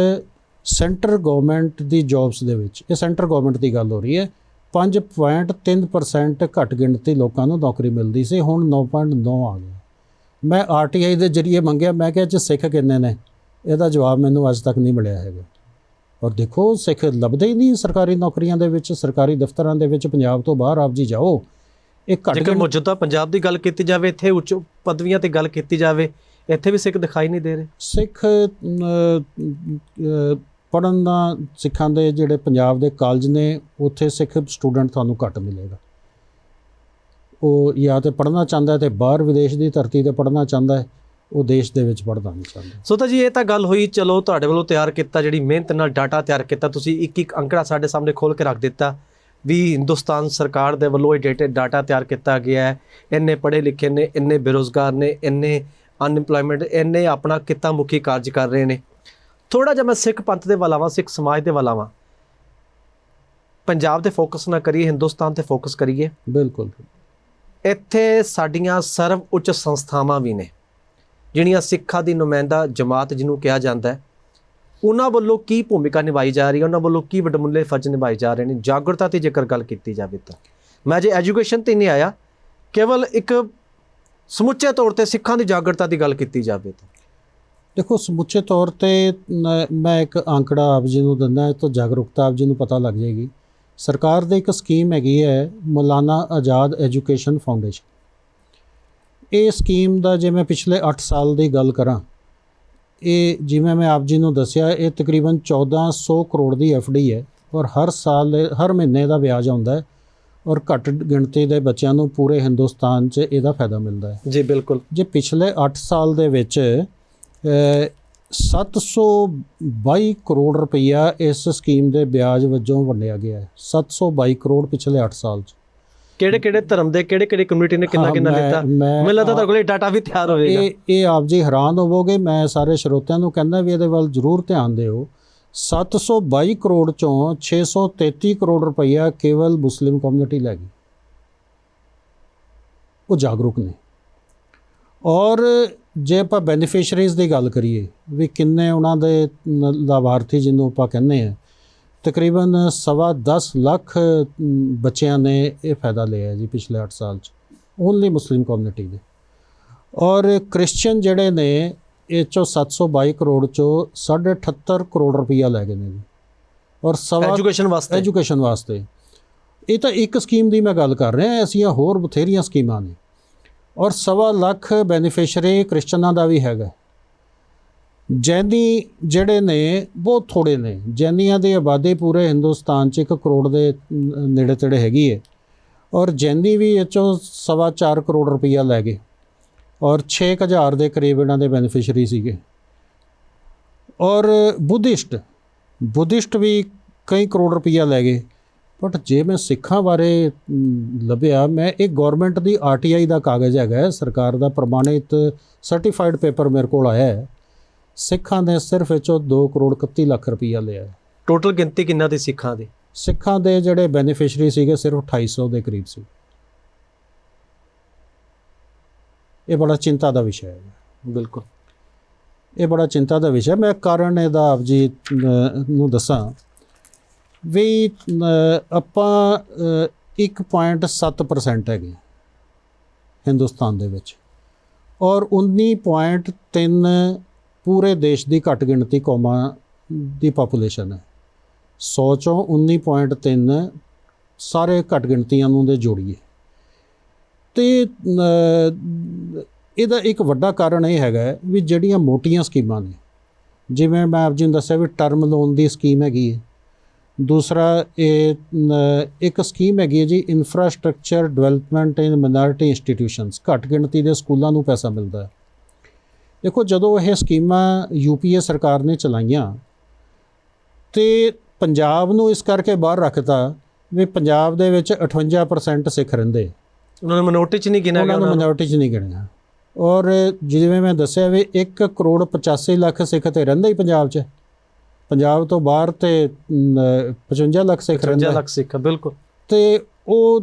ਸੈਂਟਰ ਗਵਰਨਮੈਂਟ ਦੀ ਜੌਬਸ ਦੇ ਵਿੱਚ, ਇਹ ਸੈਂਟਰ ਗਵਰਨਮੈਂਟ ਦੀ ਗੱਲ ਹੋ ਰਹੀ ਹੈ 5.3% ਘੱਟ ਗਿਣਤੀ ਲੋਕਾਂ ਨੂੰ ਨੌਕਰੀ ਮਿਲਦੀ ਸੀ, ਹੁਣ 9.9 ਆ ਗਿਆ। ਮੈਂ ਆਰਟੀਆਈ ਦੇ ਜਰੀਏ ਮੰਗਿਆ ਮੈਂ ਕਿਹਾ ਚ ਸਿੱਖ ਕਿੰਨੇ ਨੇ? ਇਹਦਾ ਜਵਾਬ ਮੈਨੂੰ ਅੱਜ ਤੱਕ ਨਹੀਂ ਮਿਲਿਆ ਹੈਗਾ। ਔਰ ਦੇਖੋ ਸਿੱਖ ਲੱਭਦੇ ਹੀ ਨਹੀਂ ਸਰਕਾਰੀ ਨੌਕਰੀਆਂ ਦੇ ਵਿੱਚ ਸਰਕਾਰੀ ਦਫ਼ਤਰਾਂ ਦੇ ਵਿੱਚ ਪੰਜਾਬ ਤੋਂ ਬਾਹਰ ਆਪ ਜੀ ਜਾਓ। ਇਹ ਘੱਟ ਜੇਕਰ ਮੌਜੂਦਾ ਪੰਜਾਬ ਦੀ ਗੱਲ ਕੀਤੀ ਜਾਵੇ ਇੱਥੇ ਉੱਚ ਪਦਵੀਆਂ ਤੇ ਗੱਲ ਕੀਤੀ ਜਾਵੇ ਇੱਥੇ ਵੀ ਸਿੱਖ ਦਿਖਾਈ ਨਹੀਂ ਦੇ ਰਹੇ। ਸਿੱਖ ਪੜਨ ਦਾ ਸਿੱਖਾਂ ਦੇ ਜਿਹੜੇ ਪੰਜਾਬ ਦੇ ਕਾਲਜ ਨੇ ਉੱਥੇ ਸਿੱਖ ਸਟੂਡੈਂਟ ਤੁਹਾਨੂੰ ਘੱਟ ਮਿਲੇਗਾ। ਉਹ ਜਾਂ ਤੇ ਪੜਨਾ ਚਾਹੁੰਦਾ ਹੈ ਤੇ ਬਾਹਰ ਵਿਦੇਸ਼ ਦੀ ਧਰਤੀ ਤੇ ਪੜਨਾ ਚਾਹੁੰਦਾ ਹੈ ਉਹ ਦੇਸ਼ ਦੇ ਵਿੱਚ ਪੜਨਾ ਨਹੀਂ ਚਾਹੁੰਦਾ। ਸੋ ਤਾਂ ਜੀ ਇਹ ਤਾਂ ਗੱਲ ਹੋਈ ਚਲੋ ਤੁਹਾਡੇ ਵੱਲੋਂ ਤਿਆਰ ਕੀਤਾ ਜਿਹੜੀ ਮਿਹਨਤ ਨਾਲ ਡਾਟਾ ਤਿਆਰ ਕੀਤਾ ਤੁਸੀਂ ਇੱਕ ਇੱਕ ਅੰਕੜਾ ਸਾਡੇ ਸਾਹਮਣੇ ਖੋਲ ਕੇ ਰੱਖ ਦਿੱਤਾ ਵੀ ਹਿੰਦੁਸਤਾਨ ਸਰਕਾਰ ਦੇ ਵੱਲੋਂ ਇਹ ਡੇਟਾ ਡਾਟਾ ਤਿਆਰ ਕੀਤਾ ਗਿਆ ਹੈ। ਇੰਨੇ ਪੜ੍ਹੇ ਲਿਖੇ ਨੇ ਇੰਨੇ ਬੇਰੋਜ਼ਗਾਰ ਨੇ ਇੰਨੇ ਅਨਇੰਪਲੋਇਮੈਂਟ ਇੰਨੇ ਆਪਣਾ ਕਿੱਤਾ ਮੁਖੀ ਕਾਰਜ ਕਰ ਰਹੇ ਨੇ। ਥੋੜਾ ਜਿਹਾ ਮੈਂ ਸਿੱਖ ਪੰਥ ਦੇ ਵੱਲ ਆਵਾਂ ਸਿੱਖ ਸਮਾਜ ਦੇ ਵੱਲ ਆਵਾਂ। ਪੰਜਾਬ ਤੇ ਫੋਕਸ ਨਾ ਕਰੀਏ ਹਿੰਦੁਸਤਾਨ ਤੇ ਫੋਕਸ ਕਰੀਏ। ਬਿਲਕੁਲ। ਇੱਥੇ ਸਾਡੀਆਂ ਸਰਵ ਉੱਚ ਸੰਸਥਾਵਾਂ ਵੀ ਨੇ, ਜਿਹੜੀਆਂ ਸਿੱਖਾਂ ਦੀ ਨੁਮਾਇੰਦਾ ਜਮਾਤ ਜਿਹਨੂੰ ਕਿਹਾ ਜਾਂਦਾ ਹੈ, ਉਹਨਾਂ ਵੱਲੋਂ ਕੀ ਭੂਮਿਕਾ ਨਿਭਾਈ ਜਾ ਰਹੀ ਹੈ, ਉਹਨਾਂ ਵੱਲੋਂ ਕੀ ਵਡਮੁੱਲੇ ਫਰਜ਼ ਨਿਭਾਏ ਜਾ ਰਹੇ ਨੇ, ਜਾਗਰੂਕਤਾ ਤੇ ਜੇਕਰ ਗੱਲ ਕੀਤੀ ਜਾਵੇ ਤਾਂ। ਮੈਂ ਜੇ ਐਜੂਕੇਸ਼ਨ ਤੇ ਨਹੀਂ ਆਇਆ, ਕੇਵਲ ਇੱਕ ਸਮੁੱਚੇ ਤੌਰ ਤੇ ਸਿੱਖਾਂ ਦੀ ਜਾਗਰੂਕਤਾ ਦੀ ਗੱਲ ਕੀਤੀ ਜਾਵੇ ਤਾਂ। ਦੇਖੋ, ਸਮੁੱਚੇ ਤੌਰ ਤੇ ਨ- ਮੈਂ ਇੱਕ ਅੰਕੜਾ ਆਪ ਜੀ ਨੂੰ ਦਿੰਦਾ, ਇਹ ਜਾਗਰੂਕਤਾ ਆਪ ਜੀ ਨੂੰ ਪਤਾ ਲੱਗ ਜਾਏਗੀ। ਸਰਕਾਰ ਦੀ ਇੱਕ ਸਕੀਮ ਹੈਗੀ ਹੈ ਮੌਲਾਨਾ ਆਜ਼ਾਦ ਐਜੂਕੇਸ਼ਨ ਫਾਊਂਡੇਸ਼ਨ। ਇਹ ਸਕੀਮ ਦਾ ਜੇ ਮੈਂ ਪਿਛਲੇ 8 ਸਾਲ ਦੀ ਗੱਲ ਕਰਾਂ ਇਹ ਜਿਵੇਂ ਮੈਂ ਆਪ ਜੀ ਨੂੰ ਦੱਸਿਆ ਇਹ ਤਕਰੀਬਨ 1400 ਕਰੋੜ ਦੀ ਡੀ ਹੈ ਔਰ ਹਰ ਸਾਲ ਹਰ ਮਹੀਨੇ ਦਾ ਵਿਆਜ ਆਉਂਦਾ ਹੈ ਔਰ ਘੱਟ ਗਿਣਤੀ ਦੇ ਬੱਚਿਆਂ ਨੂੰ ਪੂਰੇ ਹਿੰਦੁਸਤਾਨ 'ਚ ਇਹਦਾ ਫਾਇਦਾ ਮਿਲਦਾ ਹੈ। ਜੀ ਬਿਲਕੁਲ। ਜੇ ਪਿਛਲੇ 8 ਸਾਲ ਦੇ ਵਿੱਚ 722 ਕਰੋੜ ਰੁਪਈਆ ਇਸ ਸਕੀਮ ਦੇ ਵਿਆਜ ਵਜੋਂ ਵੰਡਿਆ ਗਿਆ ਹੈ। 722 ਕਰੋੜ ਪਿਛਲੇ 8 ਸਾਲ ਚ। ਕਿਹੜੇ ਕਿਹੜੇ ਧਰਮ ਦੇ ਕਿਹੜੇ ਕਿਹੜੇ ਕਮਿਊਨਿਟੀ ਨੇ ਕਿੰਨਾ ਕਿੰਨਾ ਲਿੱਤਾ? ਮੈਨੂੰ ਲੱਗਦਾ ਤੁਹਾਡੇ ਕੋਲ ਡਾਟਾ ਵੀ ਤਿਆਰ ਹੋਵੇਗਾ। ਇਹ ਇਹ ਆਪ ਜੀ ਹੈਰਾਨ ਹੋਵੋਗੇ ਮੈਂ ਸਾਰੇ ਸਰੋਤਿਆਂ ਨੂੰ ਕਹਿੰਦਾ ਵੀ ਇਹਦੇ ਵੱਲ ਜ਼ਰੂਰ ਧਿਆਨ ਦਿਓ। 722 ਕਰੋੜ ਚੋਂ 633 ਕਰੋੜ ਰੁਪਈਆ ਕੇਵਲ ਮੁਸਲਿਮ ਕਮਿਊਨਿਟੀ ਲੈ ਗਈ। ਉਹ ਜਾਗਰੂਕ ਨੇ। ਔਰ ਜੇ ਆਪਾਂ ਬੈਨੀਫੀਸ਼ੀਅਰੀਜ਼ ਦੀ ਗੱਲ ਕਰੀਏ ਵੀ ਕਿੰਨੇ ਉਹਨਾਂ ਦੇ ਲਾਭਾਰਥੀ ਜਿਹਨੂੰ ਆਪਾਂ ਕਹਿੰਦੇ ਆ ਤਕਰੀਬਨ ਸਵਾ 10 ਲੱਖ ਬੱਚਿਆਂ ਨੇ ਇਹ ਫਾਇਦਾ ਲਿਆ ਜੀ ਪਿਛਲੇ 8 ਸਾਲ ਚ ਓਨਲੀ ਮੁਸਲਿਮ ਕਮਿਊਨਿਟੀ ਦੇ। ਔਰ ਕ੍ਰਿਸਚੀਅਨ ਜਿਹੜੇ ਨੇ ਇਹ ਚੋਂ 722 ਕਰੋੜ ਚੋਂ 78 ਕਰੋੜ ਰੁਪਈਆ ਲੈ ਗਏ ਨੇ ਜੀ। ਔਰ ਸਵਾ ਐਜੂਕੇਸ਼ਨ ਵਾਸਤੇ? ਐਜੂਕੇਸ਼ਨ ਵਾਸਤੇ। ਇਹ ਤਾਂ ਇੱਕ ਸਕੀਮ ਦੀ ਮੈਂ ਗੱਲ ਕਰ ਰਿਹਾ ਐਸੀਆਂ ਹੋਰ ਬਥੇਰੀਆਂ ਸਕੀਮਾਂ ਨੇ। ਔਰ ਸਵਾ ਲੱਖ ਬੈਨੀਫੀਸ਼ੀਅਰੀ ਕ੍ਰਿਸਚਨਾਂ ਦਾ ਵੀ ਹੈਗਾ। ਜੈਨੀ ਜਿਹੜੇ ਨੇ, ਬਹੁਤ ਥੋੜੇ ਨੇ। ਜੈਨੀਆਂ ਦੀ ਆਬਾਦੀ ਪੂਰੇ ਹਿੰਦੁਸਤਾਨ 'ਚ 1 ਕਰੋੜ ਦੇ ਨੇੜੇ ਤੇੜੇ ਹੈਗੀ ਹੈ ਔਰ ਜੈਨੀ ਵੀ ਇਹ 'ਚੋਂ ਸਵਾ ਚਾਰ ਕਰੋੜ ਰੁਪਈਆ ਲੈ ਗਏ। ਔਰ 6000 ਦੇ ਕਰੀਬ ਇਹਨਾਂ ਦੇ ਬੈਨੀਫੀਸ਼ੀਅਰੀ ਸੀਗੇ। ਔਰ ਬੁੱਧਿਸਟ ਬੁੱਧਿਸਟ ਵੀ ਕਈ ਕਰੋੜ ਰੁਪਈਆ ਲੈ ਗਏ। ਬਟ ਜੇ ਮੈਂ ਸਿੱਖਾਂ ਬਾਰੇ ਲੱਭਿਆ ਮੈਂ ਇਹ ਗਵਰਨਮੈਂਟ ਦੀ ਆਰਟੀਆਈ ਦਾ ਕਾਗਜ਼ ਹੈਗਾ ਸਰਕਾਰ ਦਾ ਪ੍ਰਮਾਣਿਤ ਸਰਟੀਫਾਈਡ ਪੇਪਰ ਮੇਰੇ ਕੋਲ ਆਇਆ ਹੈ। ਸਿੱਖਾਂ ਨੇ ਸਿਰਫ ਇਹ 'ਚੋਂ 2 ਕਰੋੜ 31 ਲੱਖ ਰੁਪਈਆ ਲਿਆ। ਟੋਟਲ ਗਿਣਤੀ ਕਿੰਨਾ ਦੀ ਸਿੱਖਾਂ ਦੀ? ਸਿੱਖਾਂ ਦੇ ਜਿਹੜੇ ਬੈਨੀਫੀਸ਼ੀਅਰੀ ਸੀਗੇ ਸਿਰਫ 250 ਦੇ ਕਰੀਬ ਸੀ। ਇਹ ਬੜਾ ਚਿੰਤਾ ਦਾ ਵਿਸ਼ਾ ਹੈ। ਬਿਲਕੁਲ। ਇਹ ਬੜਾ ਚਿੰਤਾ ਦਾ ਵਿਸ਼ਾ ਮੈਂ ਕਾਰਨ ਇਹਦਾ ਆਪ ਜੀ ਨੂੰ ਦੱਸਾਂ। ਵੀ ਅ, ਆਪਾਂ ਅ, 1.7% ਹੈਗੇ ਹਿੰਦੁਸਤਾਨ ਦੇ ਵਿੱਚ ਔਰ 19.3 ਪੂਰੇ ਦੇਸ਼ ਦੀ ਘੱਟ ਗਿਣਤੀ ਕੌਮਾਂ ਦੀ ਪਾਪੂਲੇਸ਼ਨ ਹੈ। 100 ਚੋਂ 19.3 ਸਾਰੇ ਘੱਟ ਗਿਣਤੀਆਂ ਨੂੰ ਦੇ ਜੋੜੀਏ। ਤੇ ਇਹਦਾ ਇੱਕ ਵੱਡਾ ਕਾਰਨ ਇਹ ਹੈਗਾ ਵੀ ਜਿਹੜੀਆਂ ਮੋਟੀਆਂ ਸਕੀਮਾਂ ਨੇ ਜਿਵੇਂ ਮੈਂ ਆਪ ਜੀ ਨੂੰ ਦੱਸਿਆ ਵੀ ਟਰਮ ਲੋਨ ਦੀ ਸਕੀਮ ਹੈਗੀ ਹੈ। ਦੂਸਰਾ ਇਹ ਇੱਕ ਸਕੀਮ ਹੈਗੀ ਹੈ ਜੀ infrastructure development in minority institutions ਘੱਟ ਗਿਣਤੀ ਦੇ ਸਕੂਲਾਂ ਨੂੰ ਪੈਸਾ ਮਿਲਦਾ ਹੈ। ਦੇਖੋ ਜਦੋਂ ਇਹ ਸਕੀਮਾਂ ਯੂਪੀਏ ਸਰਕਾਰ ਨੇ ਚਲਾਈਆਂ ਤੇ ਪੰਜਾਬ ਨੂੰ ਇਸ ਕਰਕੇ ਬਾਹਰ ਰੱਖਤਾ ਵੀ ਪੰਜਾਬ ਦੇ ਵਿੱਚ 58% ਸਿੱਖ ਰਹਿੰਦੇ। ਉਹਨਾਂ ਨੂੰ ਮਿਨੋਰਟੀ ਚ ਨਹੀਂ ਗਿਣਿਆ ਗਿਆ ਉਹਨਾਂ ਨੂੰ? ਮਿਨੋਰਟੀ 'ਚ ਨਹੀਂ ਗਿਣਿਆ। ਔਰ ਜਿਵੇਂ ਮੈਂ ਦੱਸਿਆ ਵੀ 1 ਕਰੋੜ 85 ਲੱਖ ਸਿੱਖ ਤੇ ਰਹਿੰਦੇ ਹੀ ਪੰਜਾਬ 'ਚ। ਪੰਜਾਬ ਤੋਂ ਬਾਹਰ ਤੇ ਅਮ, 55 ਲੱਖ ਸਿੱਖ 55 ਰਹਿੰਦੇ ਲੱਖ ਸਿੱਖ ਬਿਲਕੁਲ। ਤੇ ਉਹ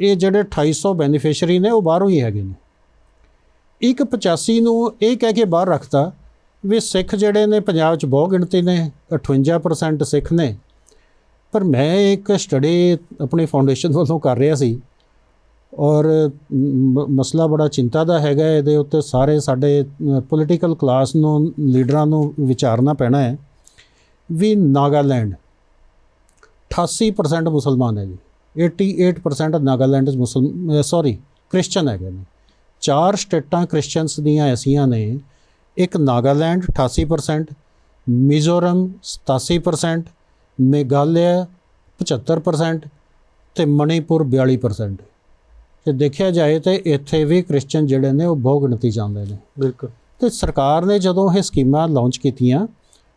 ਇਹ ਜਿਹੜੇ 2800 ਬੈਨੀਫੀਸ਼ੀਅਰੀ ਨੇ ਉਹ ਬਾਹਰੋਂ ਹੀ ਹੈਗੇ ਨੇ। ਇੱਕ 85 ਨੂੰ ਇਹ ਕਹਿ ਕੇ ਬਾਹਰ ਰੱਖਤਾ ਵੀ ਸਿੱਖ ਜਿਹੜੇ ਨੇ ਪੰਜਾਬ 'ਚ ਬਹੁਤ ਗਿਣਤੀ ਨੇ 58% ਸਿੱਖ ਨੇ। ਪਰ ਮੈਂ ਇੱਕ ਸਟੱਡੀ ਆਪਣੀ ਫਾਊਂਡੇਸ਼ਨ ਵੱਲੋਂ ਕਰ ਰਿਹਾ ਸੀ ਔਰ ਮਸਲਾ ਬੜਾ ਚਿੰਤਾ ਦਾ ਹੈਗਾ। ਇਹਦੇ ਉੱਤੇ ਸਾਰੇ ਸਾਡੇ ਪੋਲੀਟੀਕਲ ਕਲਾਸ ਨੂੰ ਲੀਡਰਾਂ ਨੂੰ ਵਿਚਾਰਨਾ ਪੈਣਾ ਹੈ। ਵੀ ਨਾਗਾਲੈਂਡ 88% ਮੁਸਲਮਾਨ ਹੈ ਜੀ। 88% ਨਾਗਾਲੈਂਡ ਮੁਸਲਮ ਸੌਰੀ ਕ੍ਰਿਸਚੀਅਨ ਹੈਗੇ ਨੇ। ਚਾਰ ਸਟੇਟਾਂ ਕ੍ਰਿਸਚੀਅਨਸ ਦੀਆਂ ਐਸੀਆਂ ਨੇ। ਇੱਕ ਨਾਗਾਲੈਂਡ 88% ਮਿਜ਼ੋਰਮ 87% ਮੇਘਾਲਿਆ 75% ਤੇ ਮਣੀਪੁਰ 42% ਤੇ ਦੇਖਿਆ ਜਾਏ ਤੇ ਇੱਥੇ ਵੀ ਕ੍ਰਿਸਚੀਅਨ ਜਿਹੜੇ ਨੇ ਉਹ ਬਹੁ ਗਿਣਤੀ ਜਾਂਦੇ ਨੇ। ਬਿਲਕੁਲ। ਤੇ ਸਰਕਾਰ ਨੇ ਜਦੋਂ ਇਹ ਸਕੀਮਾਂ ਲਾਂਚ ਕੀਤੀਆਂ